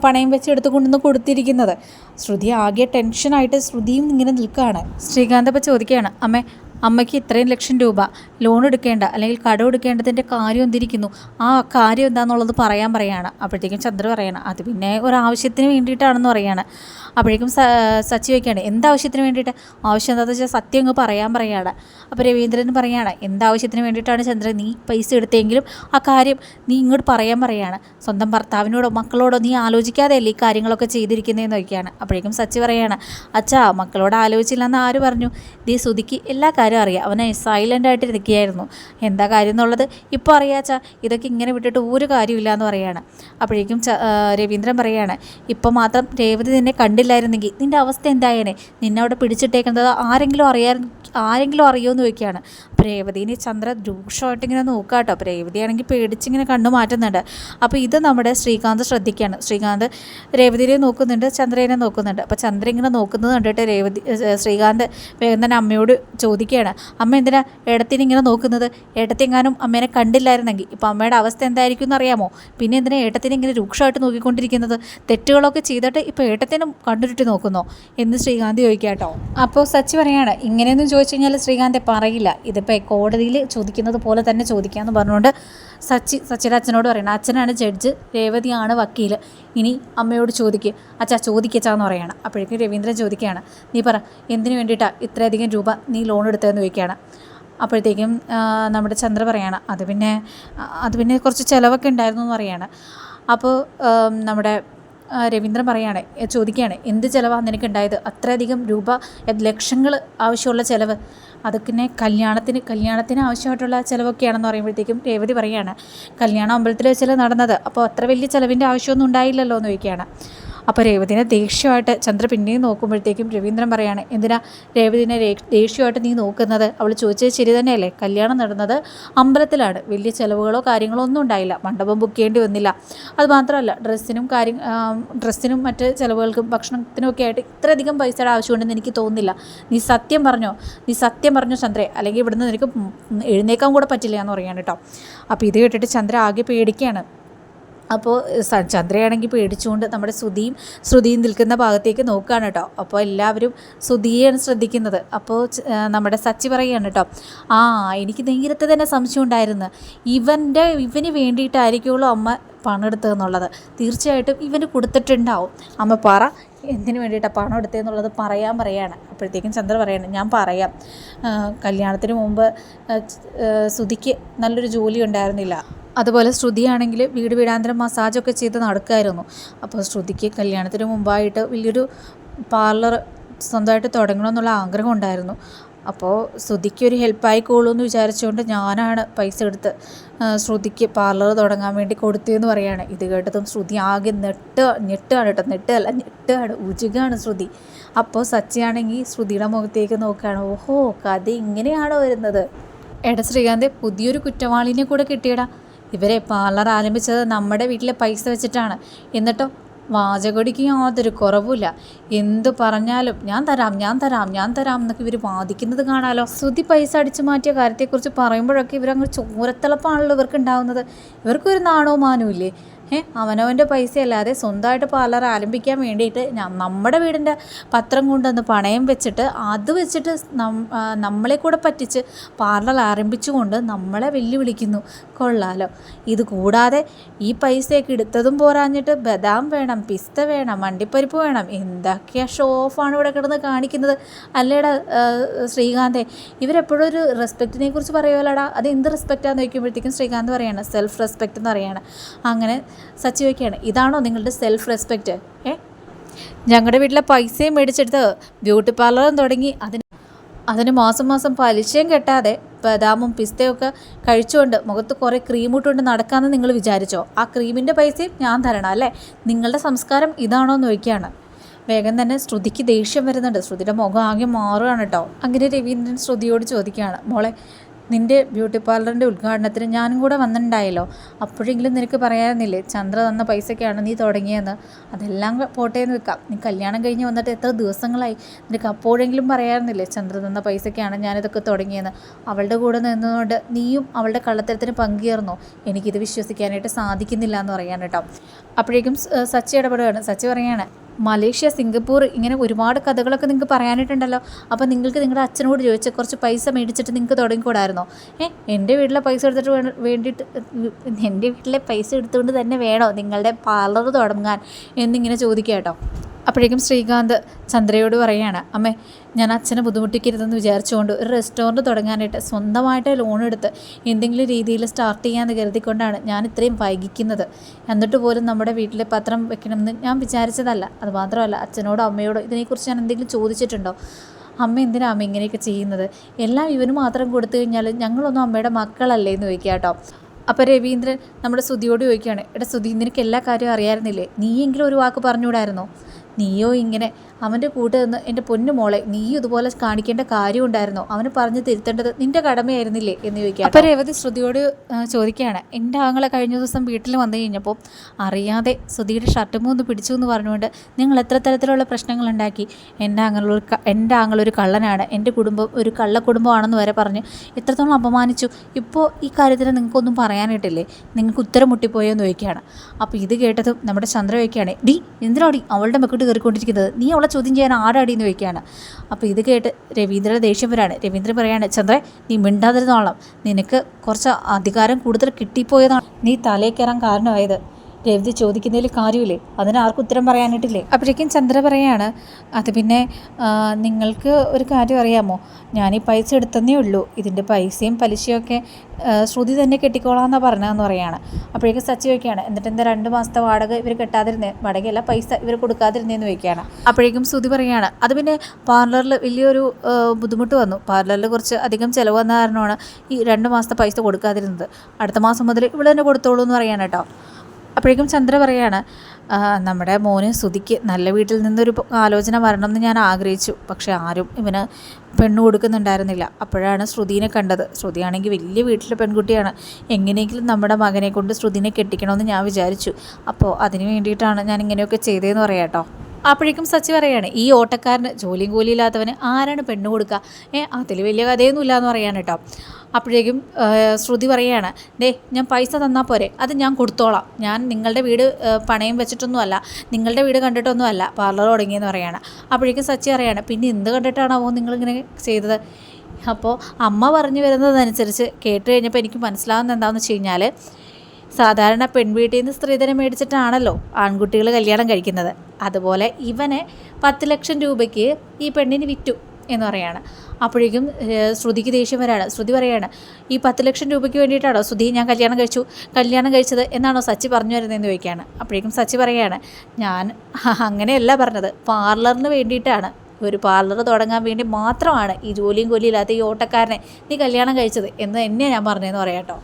പണയം വെച്ച് എടുത്ത് കൊണ്ടുവന്ന് കൊടുത്തിരിക്കുന്നത്. ശ്രുതി ആകെ ടെൻഷനായിട്ട് ശ്രുതിയും ഇങ്ങനെ നിൽക്കുകയാണ്. ശ്രീകാന്ത് അപ്പോൾ ചോദിക്കുകയാണ് അമ്മേ അമ്മയ്ക്ക് ഇത്രയും ലക്ഷം രൂപ ലോൺ എടുക്കേണ്ട അല്ലെങ്കിൽ കടം എടുക്കേണ്ടതിന്റെ കാര്യം എന്തിരിക്കുന്നു? ആ കാര്യം എന്താണെന്നുള്ളത് പറയാൻ പറയാണ്. അപ്പോഴത്തേക്കും ചന്ദ്ര പറയാണ് അത് പിന്നെ ഒരാവശ്യത്തിന് വേണ്ടിയിട്ടാണെന്ന് പറയാണ്. അപ്പോഴേക്കും സച്ചി വയ്ക്കുകയാണ് എന്താവശ്യത്തിന് വേണ്ടിയിട്ട്? ആവശ്യം എന്താണെന്ന് വെച്ചാൽ സത്യം അങ്ങ് പറയാൻ പറയാണ്. അപ്പോൾ രവീന്ദ്രൻ പറയാണ് എന്താവശ്യത്തിന് വേണ്ടിയിട്ടാണ് ചന്ദ്രൻ നീ പൈസ എടുത്തെങ്കിലും ആ കാര്യം നീ ഇങ്ങോട്ട് പറയാൻ പറയാണ്. സ്വന്തം ഭർത്താവിനോടോ മക്കളോടോ നീ ആലോചിക്കാതെയല്ലേ ഈ കാര്യങ്ങളൊക്കെ ചെയ്തിരിക്കുന്നതെന്ന് നോക്കിയാണ് അപ്പോഴേക്കും സച്ചി പറയാണ് അച്ഛാ മക്കളോട് ആലോചിച്ചില്ലെന്ന് ആര് പറഞ്ഞു? ദീ സുതിക്ക് എല്ലാ കാര്യവും അറിയാം. അവനെ സൈലന്റ് ആയിട്ട് ഇരിക്കുകയായിരുന്നു. എന്താ കാര്യം എന്നുള്ളത് ഇപ്പോൾ അറിയാച്ചാ ഇതൊക്കെ ഇങ്ങനെ വിട്ടിട്ട് ഒരു കാര്യമില്ല എന്ന് പറയാണ്. അപ്പോഴേക്കും രവീന്ദ്രൻ പറയുകയാണ് ഇപ്പോൾ മാത്രം രേവതി നിന്നെ കണ്ടില്ലായിരുന്നെങ്കിൽ നിന്റെ അവസ്ഥ എന്തായേനെ? നിന്നെ അവിടെ പിടിച്ചിട്ടേക്കുന്നത് ആരെങ്കിലും അറിയാൻ ആരെങ്കിലും അറിയുമെന്ന് ചോദിക്കുകയാണ്. അപ്പോൾ രേവതിനെ ചന്ദ്ര രൂക്ഷമായിട്ട് ഇങ്ങനെ നോക്കുക കേട്ടോ അപ്പോൾ രേവതിയാണെങ്കിൽ പേടിച്ചിങ്ങനെ കണ്ണു മാറ്റുന്നുണ്ട്. അപ്പോൾ ഇത് നമ്മുടെ ശ്രീകാന്ത് ശ്രദ്ധിക്കുകയാണ്. ശ്രീകാന്ത് രേവതിനെ നോക്കുന്നുണ്ട് ചന്ദ്രനെ നോക്കുന്നുണ്ട്. അപ്പോൾ ചന്ദ്ര ഇങ്ങനെ നോക്കുന്നത് കണ്ടിട്ട് രേവതി ശ്രീകാന്ത് വേഗം തന്നെ അമ്മയോട് ചോദിക്കുകയാണ്. അമ്മ എന്തിനാ ഇടത്തിന് ഇങ്ങനെ നോക്കുന്നത്? ഏട്ടത്തെങ്ങാനും അമ്മേനെ കണ്ടില്ലായിരുന്നെങ്കിൽ. ഇപ്പോൾ അമ്മയുടെ അവസ്ഥ എന്തായിരിക്കും എന്ന് അറിയാമോ? പിന്നെ എന്തിനാ ഏട്ടത്തിനെ ഇങ്ങനെ രൂക്ഷമായിട്ട് നോക്കിക്കൊണ്ടിരിക്കുന്നത്? തെറ്റുകളൊക്കെ ചെയ്തിട്ട് ഇപ്പോൾ ഏട്ടത്തിനും കണ്ടുരുട്ടി നോക്കുന്നോ? എന്ന് ശ്രീകാന്ത് ചോദിക്കാം കേട്ടോ അപ്പോൾ സച്ചി പറയാണ് ഇങ്ങനെയൊന്നും ചോദിച്ചു കഴിഞ്ഞാൽ ശ്രീകാന്തെ പറയില്ല. ഇതിപ്പോൾ കോടതിയിൽ ചോദിക്കുന്നത് പോലെ തന്നെ ചോദിക്കാമെന്ന് പറഞ്ഞുകൊണ്ട് സച്ചി സച്ചിയുടെ അച്ഛനോട് പറയണം അച്ഛനാണ് ജഡ്ജ് രേവതിയാണ് വക്കീൽ ഇനി അമ്മയോട് ചോദിക്കുക അച്ഛാ ചോദിക്കച്ചാന്ന് പറയണം. അപ്പോഴേക്കും രവീന്ദ്രൻ ചോദിക്കുകയാണ്. നീ പറ എന്തിനു വേണ്ടിയിട്ടാണ് ഇത്രയധികം രൂപ നീ ലോൺ എടുത്തതെന്ന് ചോദിക്കുകയാണ്. അപ്പോഴത്തേക്കും നമ്മുടെ ചന്ദ്ര പറയാണ് അത് പിന്നെ അത് പിന്നെ കുറച്ച് ചിലവൊക്കെ ഉണ്ടായിരുന്നു എന്ന് പറയാണ്. അപ്പോൾ നമ്മുടെ രവീന്ദ്രൻ പറയാണ് ചോദിക്കുകയാണ് എന്ത് ചിലവാണ് നിനക്ക് ഉണ്ടായത് അത്രയധികം രൂപ ലക്ഷങ്ങൾ ആവശ്യമുള്ള ചിലവ്. അതൊക്കെ കല്യാണത്തിന് കല്യാണത്തിന് ആവശ്യമായിട്ടുള്ള ചിലവൊക്കെയാണെന്ന് പറയുമ്പോഴത്തേക്കും രേവതി പറയാണ് കല്യാണം അമ്പലത്തിൽ വെച്ചല്ലേ നടന്നത് അപ്പോൾ അത്ര വലിയ ചിലവിന്റെ ആവശ്യമൊന്നും ഉണ്ടായില്ലല്ലോ എന്ന് ചോദിക്കുകയാണ്. അപ്പോൾ രേവതിനെ ദേഷ്യമായിട്ട് ചന്ദ്ര പിന്നെയും നോക്കുമ്പോഴത്തേക്കും രവീന്ദ്രൻ പറയാണ് എന്തിനാ രേവതിനെ ദേഷ്യമായിട്ട് നീ നോക്കുന്നത്? അവൾ ചോദിച്ചത് ശരി തന്നെയല്ലേ? കല്യാണം നടന്നത് അമ്പലത്തിലാണ്. വലിയ ചിലവുകളോ കാര്യങ്ങളോ ഒന്നും ഉണ്ടായില്ല. മണ്ഡപം ബുക്ക് ചെയ്യേണ്ടി വന്നില്ല. അത് മാത്രമല്ല ഡ്രസ്സിനും കാര്യം ഡ്രസ്സിനും മറ്റ് ചിലവുകൾക്കും ഭക്ഷണത്തിനും ഒക്കെ ആയിട്ട് ഇത്രയധികം പൈസയുടെ ആവശ്യമുണ്ടെന്ന് എനിക്ക് തോന്നുന്നില്ല. നീ സത്യം പറഞ്ഞോ? നീ സത്യം പറഞ്ഞോ ചന്ദ്രേ? അല്ലെങ്കിൽ ഇവിടുന്ന് നിനക്ക് എഴുന്നേക്കാൻ കൂടെ പറ്റില്ല എന്ന് പറയാണ് കേട്ടോ. അപ്പോൾ ഇത് കേട്ടിട്ട് ചന്ദ്ര ആകെ പേടിക്കുകയാണ്. അപ്പോൾ ചന്ദ്രയാണെങ്കിൽ പേടിച്ചുകൊണ്ട് നമ്മുടെ ശ്രുതിയും ശ്രുതിയും നിൽക്കുന്ന ഭാഗത്തേക്ക് നോക്കുകയാണ് കേട്ടോ. അപ്പോൾ എല്ലാവരും ശ്രുതിയെയാണ് ശ്രദ്ധിക്കുന്നത്. അപ്പോൾ നമ്മുടെ സച്ചി പറയുകയാണ് കേട്ടോ ആ എനിക്ക് നേരത്തെ തന്നെ സംശയം ഉണ്ടായിരുന്നു. ഇവന്റെ ഇവന് വേണ്ടിയിട്ടായിരിക്കുമല്ലോ അമ്മ പണെടുത്തതെന്നുള്ളത് തീർച്ചയായിട്ടും ഇവന് കൊടുത്തിട്ടുണ്ടാവും. അമ്മ പറ എന്തിനു വേണ്ടിയിട്ടാണ് പണം എടുത്തതെന്നുള്ളത് പറയാൻ പറയാണ്. അപ്പോഴത്തേക്കും ചന്ദ്ര പറയാണ് ഞാൻ പറയാം. കല്യാണത്തിന് മുമ്പ് സുധിക്ക് നല്ലൊരു ജോലി ഉണ്ടായിരുന്നില്ല. അതുപോലെ ശ്രുതിയാണെങ്കിൽ വീട് വീടാന്തരം മസാജൊക്കെ ചെയ്ത് നടക്കുമായിരുന്നു. അപ്പോൾ ശ്രുതിക്ക് കല്യാണത്തിന് മുമ്പായിട്ട് വലിയൊരു പാർലർ സ്വന്തമായിട്ട് തുടങ്ങണമെന്നുള്ള ആഗ്രഹം ഉണ്ടായിരുന്നു. അപ്പോൾ ശ്രുതിക്ക് ഒരു ഹെൽപ്പായിക്കോളൂ എന്ന് വിചാരിച്ചുകൊണ്ട് ഞാനാണ് പൈസ എടുത്ത് ശ്രുതിക്ക് പാർലർ തുടങ്ങാൻ വേണ്ടി കൊടുത്തതെന്ന് പറയാണ്. ഇത് കേട്ടതും ശ്രുതി ആകെ നെട്ട് ഞെട്ടുകയാണ് കേട്ടോ. നെട്ടുകയല്ല ഞെട്ടുകയാണ് ഉചുകയാണ് ശ്രുതി. അപ്പോൾ സച്ചിയാണെങ്കിൽ ശ്രുതിയുടെ മുഖത്തേക്ക് നോക്കുകയാണ്. ഓഹോ കഥ ഇങ്ങനെയാണോ വരുന്നത്? എട ശ്രീകാന്ത് പുതിയൊരു കുറ്റവാളിനെ കൂടെ കിട്ടിയടാ. ഇവരെ പാർലർ ആരംഭിച്ചത് നമ്മുടെ വീട്ടിലെ പൈസ വെച്ചിട്ടാണ്. എന്നിട്ടോ വാചകടിക്ക് യാതൊരു കുറവുമില്ല. എന്തു പറഞ്ഞാലും ഞാൻ തരാം ഞാൻ തരാം ഞാൻ തരാം എന്നൊക്കെ ഇവർ വാദിക്കുന്നത് കാണാലോ? ശ്രുതി പൈസ അടിച്ചു മാറ്റിയ കാര്യത്തെക്കുറിച്ച് പറയുമ്പോഴൊക്കെ ഇവരങ്ങ് ചോരത്തിളപ്പാണല്ലോ ഇവർക്ക് ഉണ്ടാകുന്നത് ഇവർക്കൊരു നാണോ മാനവും ഇല്ലേ അവനവന്റെ പൈസ അല്ലാതെ സ്വന്തമായിട്ട് പാർലർ ആരംഭിക്കാൻ വേണ്ടിയിട്ട് നമ്മുടെ വീടിന്റെ പത്രം കൊണ്ടുവന്ന് പണയം വെച്ചിട്ട് അത് വെച്ചിട്ട് നമ്മളെ കൂടെ പറ്റിച്ച് പാർലർ ആരംഭിച്ചുകൊണ്ട് നമ്മളെ വെല്ലുവിളിക്കുന്നു. കൊള്ളാലോ. ഇത് കൂടാതെ ഈ പൈസയൊക്കെ എടുത്തതും പോരാഞ്ഞിട്ട് ബദാം വേണം പിസ്ത വേണം വണ്ടിപ്പരിപ്പ് വേണം എന്തൊക്കെയാ ഷോ ഓഫാണ് ഇവിടെ കിടന്ന് കാണിക്കുന്നത്? അല്ലേടാ ശ്രീകാന്തേ ഇവരെപ്പോഴും ഒരു റെസ്പെക്റ്റിനെ കുറിച്ച് പറയുമല്ലോടാ അത് എന്ത് റെസ്പെക്റ്റാന്ന് ചോദിക്കുമ്പോഴത്തേക്കും ശ്രീകാന്ത് പറയാണ് സെൽഫ് റെസ്പെക്റ്റ് എന്ന് പറയാണ്. അങ്ങനെ സച്ചി വയ്ക്കുകയാണ് ഇതാണോ നിങ്ങളുടെ സെൽഫ് റെസ്പെക്റ്റ് ഏ? ഞങ്ങളുടെ വീട്ടിലെ പൈസയും മേടിച്ചെടുത്ത് ബ്യൂട്ടി പാർലറും തുടങ്ങി. അതിന് അതിന് മാസം മാസം പലിശയും കെട്ടാതെ ബദാമും പിസ്തയൊക്കെ കഴിച്ചുകൊണ്ട് മുഖത്ത് കുറേ ക്രീമിട്ടുകൊണ്ട് നടക്കാമെന്ന് നിങ്ങൾ വിചാരിച്ചോ? ആ ക്രീമിന്റെ പൈസയും ഞാൻ തരണം അല്ലേ? നിങ്ങളുടെ സംസ്കാരം ഇതാണോ എന്ന് ചോദിക്കുകയാണ്. വേഗം തന്നെ ശ്രുതിക്ക് ദേഷ്യം വരുന്നുണ്ട്. ശ്രുതിയുടെ മുഖം ആകെ മാറുകയാണ് കേട്ടോ. അങ്ങനെ രവീന്ദ്രൻ ശ്രുതിയോട് ചോദിക്കുകയാണ്. മോളെ നിന്റെ ബ്യൂട്ടി പാർലറിന്റെ ഉദ്ഘാടനത്തിന് ഞാനും കൂടെ വന്നിട്ടുണ്ടായല്ലോ. അപ്പോഴെങ്കിലും നിനക്ക് പറയാനില്ലേ ചന്ദ്ര തന്ന പൈസയ്ക്കാണ് നീ തുടങ്ങിയെന്ന്. അതെല്ലാം പോട്ടെ എന്ന് വെക്കാം. നീ കല്യാണം കഴിഞ്ഞ് വന്നിട്ട് എത്ര ദിവസങ്ങളായി? നിനക്ക് അപ്പോഴെങ്കിലും പറയാനില്ലേ ചന്ദ്ര തന്ന പൈസയ്ക്കാണ് ഞാനിതൊക്കെ തുടങ്ങിയെന്ന്. അവളുടെ കൂടെ നിന്നുകൊണ്ട് നീയും അവളുടെ കള്ളത്തരത്തിന് പങ്കുചേർന്നോ? എനിക്കിത് വിശ്വസിക്കാനായിട്ട് സാധിക്കുന്നില്ല എന്ന് പറയാൻ കേട്ടോ. അപ്പോഴേക്കും സച്ചി ഇടപെടുകയാണ്. സച്ചി പറയാണ് മലേഷ്യ സിംഗപ്പൂർ ഇങ്ങനെ ഒരുപാട് കഥകളൊക്കെ നിങ്ങൾക്ക് പറയാനായിട്ടുണ്ടല്ലോ. അപ്പോൾ നിങ്ങൾക്ക് നിങ്ങളുടെ അച്ഛനോട് ചോദിച്ച കുറച്ച് പൈസ മേടിച്ചിട്ട് നിങ്ങൾക്ക് തുടങ്ങിക്കൂടായിരുന്നോ? ഏ എന്റെ വീട്ടിലെ പൈസ എടുത്തിട്ട് വേണ്ട- വേണ്ടിയിട്ട് എന്റെ വീട്ടിലെ പൈസ എടുത്തുകൊണ്ട് തന്നെ വേണോ നിങ്ങളുടെ പാർലർ തുടങ്ങാൻ എന്നിങ്ങനെ ചോദിക്കുക കേട്ടോ. അപ്പോഴേക്കും ശ്രീകാന്ത് ചന്ദ്രയോട് പറയുകയാണ് അമ്മേ ഞാൻ അച്ഛനെ ബുദ്ധിമുട്ടിക്കരുതെന്ന് വിചാരിച്ചുകൊണ്ട് ഒരു റെസ്റ്റോറന്റ് തുടങ്ങാനായിട്ട് സ്വന്തമായിട്ട് ലോൺ എടുത്ത് എന്തെങ്കിലും രീതിയിൽ സ്റ്റാർട്ട് ചെയ്യാമെന്ന് കരുതിക്കൊണ്ടാണ് ഞാൻ ഇത്രയും വൈകിക്കുന്നത്. എന്നിട്ട് പോലും നമ്മുടെ വീട്ടിലെ പത്രം വെക്കണമെന്ന് ഞാൻ വിചാരിച്ചതല്ല. അതുമാത്രമല്ല അച്ഛനോടോ അമ്മയോടോ ഇതിനെക്കുറിച്ച് ഞാൻ എന്തെങ്കിലും ചോദിച്ചിട്ടുണ്ടോ? അമ്മ എന്തിനാ അമ്മ ഇങ്ങനെയൊക്കെ ചെയ്യുന്നത്? എല്ലാം ഇവന് മാത്രം കൊടുത്തു കഴിഞ്ഞാൽ ഞങ്ങളൊന്നും അമ്മയുടെ മക്കളല്ലേ എന്ന് ചോദിക്കുക കേട്ടോ. അപ്പോൾ രവീന്ദ്രൻ നമ്മുടെ സുധിയോട് ചോദിക്കുകയാണ് എടാ സുധി നിനക്ക് എല്ലാ കാര്യവും അറിയാമായിരുന്നില്ലേ നീയെങ്കിലും ഒരു വാക്ക് പറഞ്ഞുകൂടായിരുന്നോ? നീയോ ഇങ്ങനെ അവന്റെ കൂട്ട് നിന്ന് എന്റെ പൊന്നു മോളെ നീ ഇതുപോലെ കാണിക്കേണ്ട കാര്യം ഉണ്ടായിരുന്നോ അവന് പറഞ്ഞു തിരുത്തേണ്ടത് നിന്റെ കടമയായിരുന്നില്ലേ എന്ന് ചോദിക്കുക അപ്പോൾ രേവതി ശ്രുതിയോട് ചോദിക്കുകയാണ്. എന്റെ ആങ്ങളെ കഴിഞ്ഞ ദിവസം വീട്ടിൽ വന്നു കഴിഞ്ഞപ്പോൾ അറിയാതെ ശ്രുതിയുടെ ഷർട്ടും ഒന്ന് പിടിച്ചു എന്ന് പറഞ്ഞുകൊണ്ട് നിങ്ങൾ എത്ര തരത്തിലുള്ള പ്രശ്നങ്ങൾ ഉണ്ടാക്കി? എന്റെ ആങ്ങളൊരു എന്റെ ആങ്ങളൊരു കള്ളനാണ്. എന്റെ കുടുംബം ഒരു കള്ള കുടുംബമാണെന്ന് വരെ പറഞ്ഞു എത്രത്തോളം അപമാനിച്ചു. ഇപ്പോൾ ഈ കാര്യത്തിന് നിങ്ങൾക്കൊന്നും പറയാനായിട്ടില്ലേ? നിങ്ങൾക്ക് ഉത്തരം മുട്ടിപ്പോയോ എന്ന് ചോദിക്കുകയാണ്. അപ്പോൾ ഇത് കേട്ടതും നമ്മുടെ ചന്ദ്ര ചോദിക്കുകയാണ് ഡി എന്തിനാടി അവളുടെ മെക്കോട്ട് കയറിക്കൊണ്ടിരിക്കുന്നത്? നീ അവളെ ചോദ്യം ചെയ്യാൻ ആരാടി എന്ന് ചോദിക്കുകയാണ്. അപ്പോൾ ഇത് കേട്ട് രവീന്ദ്രൻ ദേഷ്യം വരാണ്. രവീന്ദ്രൻ പറയാണ് ചന്ദ്രൻ നീ മിണ്ടാതിരുന്നോളാം. നിനക്ക് കുറച്ച് അധികാരം കൂടുതൽ കിട്ടിപ്പോയതാണ്. നീ തലയിൽ കയറാൻ കാരണമായത്. രവി ചോദിക്കുന്നതിൽ കാര്യമില്ലേ? അതിന് ആർക്കും ഉത്തരം പറയാനായിട്ടില്ലേ? അപ്പോഴേക്കും ചന്ദ്ര പറയാണ് അത് പിന്നെ നിങ്ങൾക്ക് ഒരു കാര്യം അറിയാമോ? ഞാൻ ഈ പൈസ എടുത്തതേ ഉള്ളൂ. ഇതിന്റെ പൈസയും പലിശയൊക്കെ ശ്രുതി തന്നെ കെട്ടിക്കോളാമെന്നാണ് പറഞ്ഞതെന്ന് പറയാണ്. അപ്പോഴേക്കും സച്ചി വയ്ക്കുകയാണ് എന്നിട്ട് എന്താ രണ്ട് മാസത്തെ വാടക ഇവർ കെട്ടാതിരുന്നേ? വാടകയല്ല പൈസ ഇവർ കൊടുക്കാതിരുന്നേന്ന് വയ്ക്കുകയാണ് അപ്പോഴേക്കും ശ്രുതി പറയാണ് അത് പിന്നെ പാർലറിൽ വലിയൊരു ബുദ്ധിമുട്ട് വന്നു. പാർലറിൽ കുറച്ച് അധികം ചിലവ് വന്ന കാരണമാണ് ഈ രണ്ട് മാസത്തെ പൈസ കൊടുക്കാതിരുന്നത്. അടുത്ത മാസം മുതൽ ഇവിടെ തന്നെ കൊടുത്തോളൂ എന്ന് പറയാൻ കേട്ടോ. അപ്പോഴേക്കും ചന്ദ്ര പറയാണ് "ആ, നമ്മുടെ മോന് സുതിക്ക് നല്ല വീട്ടിൽ നിന്നൊരു ആലോചന വരണം എന്ന് ഞാൻ ആഗ്രഹിച്ചു. പക്ഷെ ആരും ഇവന് പെണ്ണ് കൊടുക്കുന്നുണ്ടായിരുന്നില്ല. അപ്പോഴാണ് ശ്രുതിനെ കണ്ടത്. ശ്രുതിയാണെങ്കിൽ വലിയ വീട്ടിലെ പെൺകുട്ടിയാണ്. എങ്ങനെയെങ്കിലും നമ്മുടെ മകനെ കൊണ്ട് ശ്രുതിനെ കെട്ടിക്കണമെന്ന് ഞാൻ വിചാരിച്ചു. അപ്പോൾ അതിന് വേണ്ടിയിട്ടാണ് ഞാൻ ഇങ്ങനെയൊക്കെ ചെയ്തതെന്ന് പറയാം കേട്ടോ അപ്പോഴേക്കും സച്ചി പറയാണ് ഈ ഓട്ടക്കാരന് ജോലിയും കൂലിയില്ലാത്തവന് ആരാണ് പെണ്ണ് കൊടുക്കുക ഏ അതിൽ വലിയ കഥയൊന്നുമില്ല എന്ന് പറയാൻ കേട്ടോ അപ്പോഴേക്കും ശ്രുതി പറയുകയാണ് ഡേ ഞാൻ പൈസ തന്നാൽ പോരെ അത് ഞാൻ കൊടുത്തോളാം. ഞാൻ നിങ്ങളുടെ വീട് പണയം വെച്ചിട്ടൊന്നുമല്ല നിങ്ങളുടെ വീട് കണ്ടിട്ടൊന്നുമല്ല പാർലർ തുടങ്ങിയെന്ന് പറയാണ് അപ്പോഴേക്കും സച്ചി അറിയാണ് പിന്നെ എന്ത് കണ്ടിട്ടാണാവോ നിങ്ങളിങ്ങനെ ചെയ്തത്? അപ്പോൾ അമ്മ പറഞ്ഞു വരുന്നതനുസരിച്ച് കേട്ട് കഴിഞ്ഞപ്പോൾ എനിക്ക് മനസ്സിലാവുന്ന എന്താണെന്ന് വെച്ച് കഴിഞ്ഞാൽ സാധാരണ പെൺവീട്ടിൽ നിന്ന് സ്ത്രീധനം മേടിച്ചിട്ടാണല്ലോ ആൺകുട്ടികൾ കല്യാണം കഴിക്കുന്നത്. അതുപോലെ ഇവനെ പത്ത് ലക്ഷം രൂപയ്ക്ക് ഈ പെണ്ണിന് വിറ്റു. എന്ന് പറയാണ്. അപ്പോഴേക്കും ശ്രുതിക്ക് ദേഷ്യം വരാണ്. ശ്രുതി പറയാണ് ഈ പത്ത് ലക്ഷം രൂപയ്ക്ക് വേണ്ടിയിട്ടാണോ ശ്രുതി ഞാൻ കല്യാണം കഴിച്ചു? കല്യാണം കഴിച്ചത് എന്നാണോ സച്ചി പറഞ്ഞു വരുന്നതെന്ന് ചോദിക്കുകയാണ് അപ്പോഴേക്കും സച്ചി പറയുകയാണ് ഞാൻ അങ്ങനെയല്ല പറഞ്ഞത്. പാർലറിന് വേണ്ടിയിട്ടാണ്. ഒരു പാർലർ തുടങ്ങാൻ വേണ്ടി മാത്രമാണ് ഈ ജോലിയും കൊല്ലിയില്ലാത്ത ഈ ഓട്ടക്കാരനെ നീ കല്യാണം കഴിച്ചത്. എന്ന് തന്നെയാണ് ഞാൻ പറഞ്ഞതെന്ന് പറയാം കേട്ടോ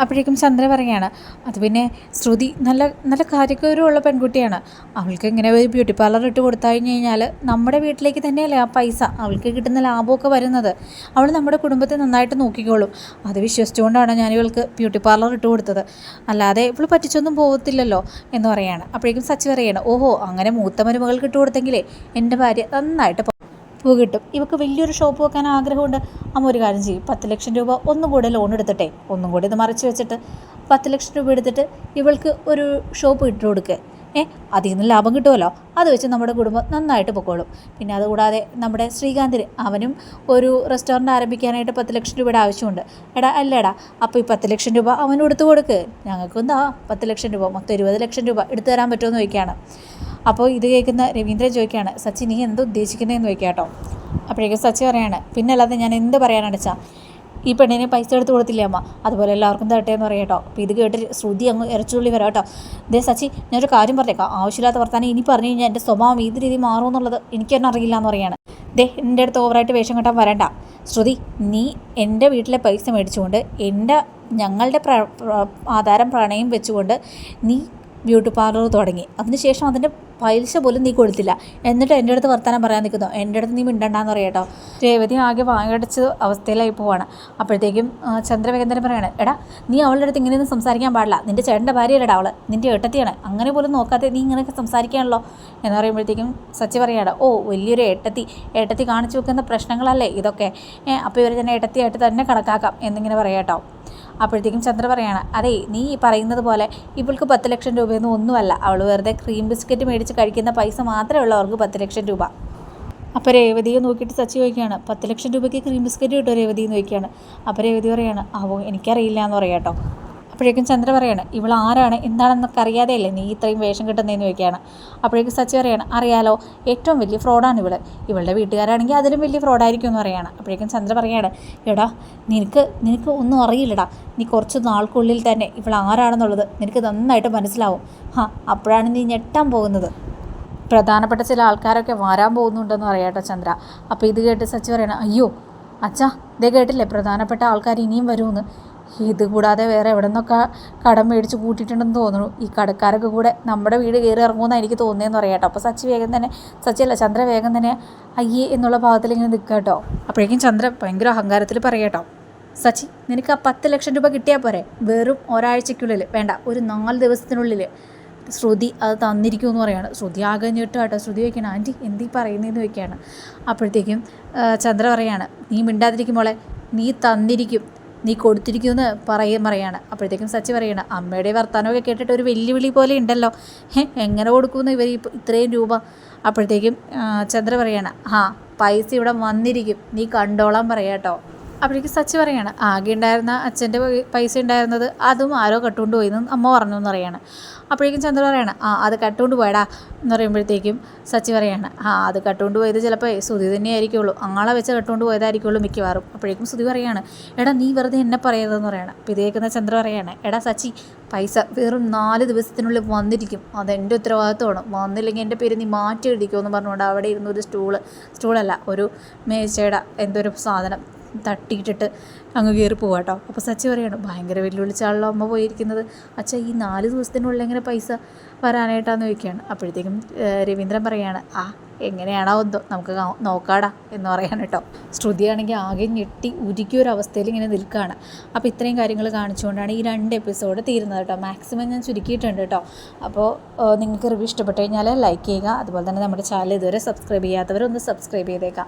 അപ്പോഴേക്കും ചന്ദ്ര പറയുകയാണ് അത് പിന്നെ ശ്രുതി നല്ല നല്ല കാര്യഗൗരവമുള്ള പെൺകുട്ടിയാണ്. അവൾക്ക് ഇങ്ങനെ ഒരു ബ്യൂട്ടി പാർലർ ഇട്ട് കൊടുത്തു കഴിഞ്ഞ് കഴിഞ്ഞാൽ നമ്മുടെ വീട്ടിലേക്ക് തന്നെയല്ലേ ആ പൈസ? അവൾക്ക് കിട്ടുന്ന ലാഭമൊക്കെ വരുന്നത്. അവൾ നമ്മുടെ കുടുംബത്തെ നന്നായിട്ട് നോക്കിക്കോളും. അത് വിശ്വസിച്ചുകൊണ്ടാണ് ഞാൻ ഇവൾക്ക് ബ്യൂട്ടി പാർലർ ഇട്ട് കൊടുത്തത്. അല്ലാതെ ഇവൾ പറ്റിച്ചൊന്നും പോകത്തില്ലല്ലോ എന്ന് പറയാണ്. അപ്പോഴേക്കും സച്ചി പറയാണ് ഓഹോ അങ്ങനെ മൂത്ത മരുമകൾക്ക് ഇട്ട് കൊടുത്തെങ്കിലേ എന്റെ ഭാര്യ നന്നായിട്ട് പൂ കിട്ടും. ഇവക്ക് വലിയൊരു ഷോപ്പ് വെക്കാൻ ആഗ്രഹമുണ്ട്. അമ്മ ഒരു കാര്യം ചെയ്യും. പത്ത് ലക്ഷം രൂപ ഒന്നും കൂടെ ലോൺ എടുത്തിട്ടെ. ഒന്നും കൂടി ഇത് മറച്ചു വെച്ചിട്ട് പത്ത് ലക്ഷം രൂപ എടുത്തിട്ട് ഇവൾക്ക് ഒരു ഷോപ്പ് ഇട്ട് കൊടുക്കുക ഏ അതിൽ നിന്ന് ലാഭം കിട്ടുമല്ലോ. അത് വെച്ച് നമ്മുടെ കുടുംബം നന്നായിട്ട് പൊക്കോളും. പിന്നെ അതുകൂടാതെ നമ്മുടെ ശ്രീകാന്തിന് അവനും ഒരു റെസ്റ്റോറന്റ് ആരംഭിക്കാനായിട്ട് പത്ത് ലക്ഷം രൂപയുടെ ആവശ്യമുണ്ട്. എടാ അല്ലേടാ അപ്പോൾ ഈ പത്ത് ലക്ഷം രൂപ അവന് കൊടുത്തു കൊടുക്ക്. ഞങ്ങൾക്ക് എന്താ പത്ത് ലക്ഷം രൂപ മൊത്തം ഇരുപത് ലക്ഷം രൂപ എടുത്തു തരാൻ പറ്റുമെന്ന് ചോദിക്കുകയാണ്. അപ്പോൾ ഇത് കേൾക്കുന്ന രവീന്ദ്രൻ ചോദിക്കുകയാണ് സച്ചിൻ നീ എന്ത് ഉദ്ദേശിക്കുന്നതെന്ന് ചോദിക്കാം കേട്ടോ. അപ്പോഴേക്കും സച്ചി പറയാണ് പിന്നെ അല്ലാതെ ഞാൻ എന്ത് പറയാനാണ് വെച്ചാൽ ഈ പെണ്ണിനെ പൈസ എടുത്ത് കൊടുത്തില്ലേ അമ്മ? അതുപോലെ എല്ലാവർക്കും തരട്ടെ എന്ന് പറയാം കേട്ടോ. അപ്പോൾ ഇത് കേട്ട് ശ്രുതി അങ്ങ് ഇറച്ചുള്ളി വരാം കേട്ടോ. ഇതേ സച്ചി ഞാനൊരു കാര്യം പറഞ്ഞേക്കാം. ആവശ്യമില്ലാത്ത വർത്താനം ഇനി പറഞ്ഞു കഴിഞ്ഞാൽ എന്റെ സ്വഭാവം ഏത് രീതി മാറും എന്നുള്ളത് എനിക്ക് തന്നെ അറിയില്ല എന്ന് പറയാണ്. ദേ എന്റെ അടുത്ത് ഓവറായിട്ട് വേഷം കെട്ടാൻ വരണ്ട. ശ്രുതി നീ എന്റെ വീട്ടിലെ പൈസ മേടിച്ചുകൊണ്ട് എന്റെ ഞങ്ങളുടെ ആധാരം പ്രണയം വെച്ചുകൊണ്ട് നീ ബ്യൂട്ടി പാർലർ തുടങ്ങി. അതിനുശേഷം അതിന്റെ പൈസ പോലും നീ കൊടുത്തില്ല. എന്നിട്ട് എന്റെ അടുത്ത് വർത്താനം പറയാൻ നിൽക്കുന്നു. എന്റെ അടുത്ത് നീ മിണ്ടണ്ടെന്ന് അറിയാട്ടോ രേവതി ആകെ വായടച്ച അവസ്ഥയിലായി പോവാണ്. അപ്പോഴത്തേക്കും ചന്ദ്രവേഗന്തരം പറയാണ് എടാ നീ അവളുടെ അടുത്ത് ഇങ്ങനെയൊന്നും സംസാരിക്കാൻ പാടില്ല. നിന്റെ ചേട്ടന്റെ ഭാര്യയല്ലടാ അവൾ നിന്റെ ഏട്ടത്തിയാണ്. അങ്ങനെ പോലും നോക്കാതെ നീ ഇങ്ങനെയൊക്കെ സംസാരിക്കുകയാണല്ലോ. എന്ന് പറയുമ്പോഴത്തേക്കും സച്ചി പറയാണ് ഓ വലിയൊരു ഏട്ടത്തി. ഏട്ടത്തി കാണിച്ചു വെക്കുന്ന പ്രശ്നങ്ങളല്ലേ ഇതൊക്കെ? അപ്പോൾ ഇവർ തന്നെ ഏട്ടത്തിയായിട്ട് തന്നെ കണക്കാക്കാം. എന്നിങ്ങനെ പറയാട്ടോ. അപ്പോഴത്തേക്കും ചന്ദ്ര പറയാണ് അതേ നീ ഈ പറയുന്നത് പോലെ ഇവൾക്ക് പത്ത് ലക്ഷം രൂപയൊന്നും ഒന്നുമല്ല. അവൾ വെറുതെ ക്രീം ബിസ്ക്കറ്റ് മേടിച്ച് കഴിക്കുന്ന പൈസ മാത്രമേ ഉള്ളൂ അവർക്ക് പത്ത് ലക്ഷം രൂപ. അപ്പോൾ രേവതിയെ നോക്കിയിട്ട് സച്ചി ചോദിക്കുകയാണ് പത്ത് ലക്ഷം രൂപയ്ക്ക് ക്രീം ബിസ്ക്കറ്റ് കിട്ടുമോ? രേവതി എന്ന് ചോദിക്കുകയാണ് അപ്പോൾ രേവതി പറയാണ് ആവോ എനിക്കറിയില്ല എന്ന് പറയാം കേട്ടോ അപ്പോഴേക്കും ചന്ദ്ര പറയാണ് ഇവൾ ആരാണ്? എന്താണെന്നൊക്കെ അറിയാതെയല്ലേ നീ ഇത്രയും വേഷം കിട്ടുന്നതെന്ന് ചോദിക്കുകയാണ്. അപ്പോഴേക്കും സച്ചി പറയാണ് അറിയാലോ ഏറ്റവും വലിയ ഫ്രോഡാണ് ഇവൾ ഇവളുടെ വീട്ടുകാരാണെങ്കിൽ അതിലും വലിയ ഫ്രോഡായിരിക്കും എന്ന് പറയാണ്. അപ്പോഴേക്കും ചന്ദ്ര പറയാണ് എടാ നിനക്ക് നിനക്ക് ഒന്നും അറിയില്ലടാ. നീ കുറച്ച് നാൾക്കുള്ളിൽ തന്നെ ഇവൾ ആരാണെന്നുള്ളത് നിനക്ക് നന്നായിട്ട് മനസ്സിലാവും. ഹാ അപ്പോഴാണ് നീ ഞെട്ടാൻ പോകുന്നത്. പ്രധാനപ്പെട്ട ചില ആൾക്കാരൊക്കെ വരാൻ പോകുന്നുണ്ടെന്ന് പറയാട്ടോ ചന്ദ്ര. അപ്പോൾ ഇത് കേട്ട് സച്ചി പറയണം അയ്യോ അച്ഛാ ഇതേ കേട്ടില്ലേ? പ്രധാനപ്പെട്ട ആൾക്കാർ ഇനിയും വരുമെന്ന്. ഇത് കൂടാതെ വേറെ എവിടെ നിന്നൊക്കെ കടം മേടിച്ച് കൂട്ടിയിട്ടുണ്ടെന്ന് തോന്നുന്നു. ഈ കടക്കാരൊക്കെ കൂടെ നമ്മുടെ വീട് കയറി ഇറങ്ങുമെന്നാണ് എനിക്ക് തോന്നിയെന്ന് പറയാം കേട്ടോ. അപ്പോൾ സച്ചി വേഗം തന്നെ സച്ചി അല്ല ചന്ദ്ര വേഗം തന്നെ അയ്യേ എന്നുള്ള ഭാഗത്തിൽ ഇങ്ങനെ നിൽക്കുക കേട്ടോ. അപ്പോഴേക്കും ചന്ദ്ര ഭയങ്കര അഹങ്കാരത്തിൽ പറയാം കേട്ടോ സച്ചി നിനക്ക് ആ പത്ത് ലക്ഷം രൂപ കിട്ടിയാൽ പോരെ? വെറും ഒരാഴ്ചയ്ക്കുള്ളിൽ വേണ്ട ഒരു നാല് ദിവസത്തിനുള്ളിൽ. ശ്രുതി അത് തന്നിരിക്കും എന്ന് പറയാണ്. ശ്രുതി ആകെ ഞെട്ടു കേട്ടോ. ശ്രുതി വയ്ക്കണം ആന്റി എന്തീ പറയുന്നതെന്ന് വയ്ക്കുകയാണ് അപ്പോഴത്തേക്കും ചന്ദ്ര പറയാണ് നീ മിണ്ടാതിരിക്കുമ്പോളെ നീ തന്നിരിക്കും. നീ കൊടുത്തിരിക്കുമെന്ന് പറയും പറയാണ്. അപ്പോഴത്തേക്കും സച്ചി പറയണം അമ്മയുടെ വർത്തമാനമൊക്കെ കേട്ടിട്ട് ഒരു വെല്ലുവിളി പോലെ ഉണ്ടല്ലോ. എങ്ങനെ കൊടുക്കുമെന്ന് ഇവർ ഇത്രയും രൂപ? അപ്പോഴത്തേക്കും ചന്ദ്ര പറയാണ് ആ പൈസ ഇവിടെ വന്നിരിക്കും. നീ കണ്ടോളാൻ പറയാട്ടോ അപ്പോഴേക്കും സച്ചി പറയാണ് ആകെ ഉണ്ടായിരുന്ന അച്ഛന്റെ പൈസ ഉണ്ടായിരുന്നത് അതും ആരോ കട്ടുകൊണ്ട് പോയി എന്ന് അമ്മ പറഞ്ഞു എന്ന് പറയാണ്. അപ്പോഴേക്കും ചന്ദ്ര പറയാണ് ആ അത് കട്ടുകൊണ്ട് പോയടാ എന്ന് പറയുമ്പോഴത്തേക്കും സച്ചി പറയാണ് ആ അത് കട്ടുകൊണ്ട് പോയത് ചിലപ്പോൾ സുതി തന്നെയായിരിക്കുള്ളൂ. ആളെ വെച്ച് കട്ടുകൊണ്ട് പോയതായിരിക്കുള്ളൂ മിക്കവാറും. അപ്പോഴേക്കും സുതി പറയാണ് എടാ നീ വെറുതെ എന്നെ പറയരുതെന്ന് പറയണം. അപ്പോൾ കേൾക്കുന്ന ചന്ദ്ര പറയാണ് എടാ സച്ചി പൈസ വെറും നാല് ദിവസത്തിനുള്ളിൽ വന്നിരിക്കും. അതെന്റെ ഉത്തരവാദിത്തമാണ് വന്നില്ലെങ്കിൽ എന്റെ പേര് നീ മാറ്റി എഴുതിക്കുമെന്ന് പറഞ്ഞുകൊണ്ട് അവിടെ ഇരുന്നൊരു സ്റ്റൂൾ സ്റ്റൂളല്ല ഒരു മേശയുടെ എന്തൊരു സാധനം തട്ടിയിട്ടിട്ട് അങ്ങ് കയറി പോവാം കേട്ടോ അപ്പോൾ സച്ചി പറയണം ഭയങ്കര വെല്ലുവിളിച്ചാണല്ലോ അമ്മ പോയിരിക്കുന്നത്. അച്ഛാ ഈ നാല് ദിവസത്തിനുള്ളിൽ എങ്ങനെ പൈസ വരാനായിട്ടാന്ന് ചോദിക്കുകയാണ്. അപ്പോഴത്തേക്കും രവീന്ദ്രൻ പറയാണ് ആ എങ്ങനെയാണോ എന്തോ നമുക്ക് നോക്കാടാ എന്ന് പറയാൻ കേട്ടോ ശ്രുതിയാണെങ്കിൽ ആകെ ഞെട്ടി ഉരുക്കിയ ഒരു അവസ്ഥയിൽ ഇങ്ങനെ നിൽക്കുകയാണ്. അപ്പോൾ ഇത്രയും കാര്യങ്ങൾ കാണിച്ചുകൊണ്ടാണ് ഈ രണ്ട് എപ്പിസോഡ് തീരുന്നത് കേട്ടോ മാക്സിമം ഞാൻ ചുരുക്കിയിട്ടുണ്ട് കേട്ടോ അപ്പോൾ നിങ്ങൾക്ക് റിവ്യൂ ഇഷ്ടപ്പെട്ട് കഴിഞ്ഞാൽ ലൈക്ക് ചെയ്യുക. അതുപോലെ തന്നെ നമ്മുടെ ചാനൽ ഇതുവരെ സബ്സ്ക്രൈബ് ചെയ്യാത്തവരൊന്ന് സബ്സ്ക്രൈബ് ചെയ്തേക്കാം.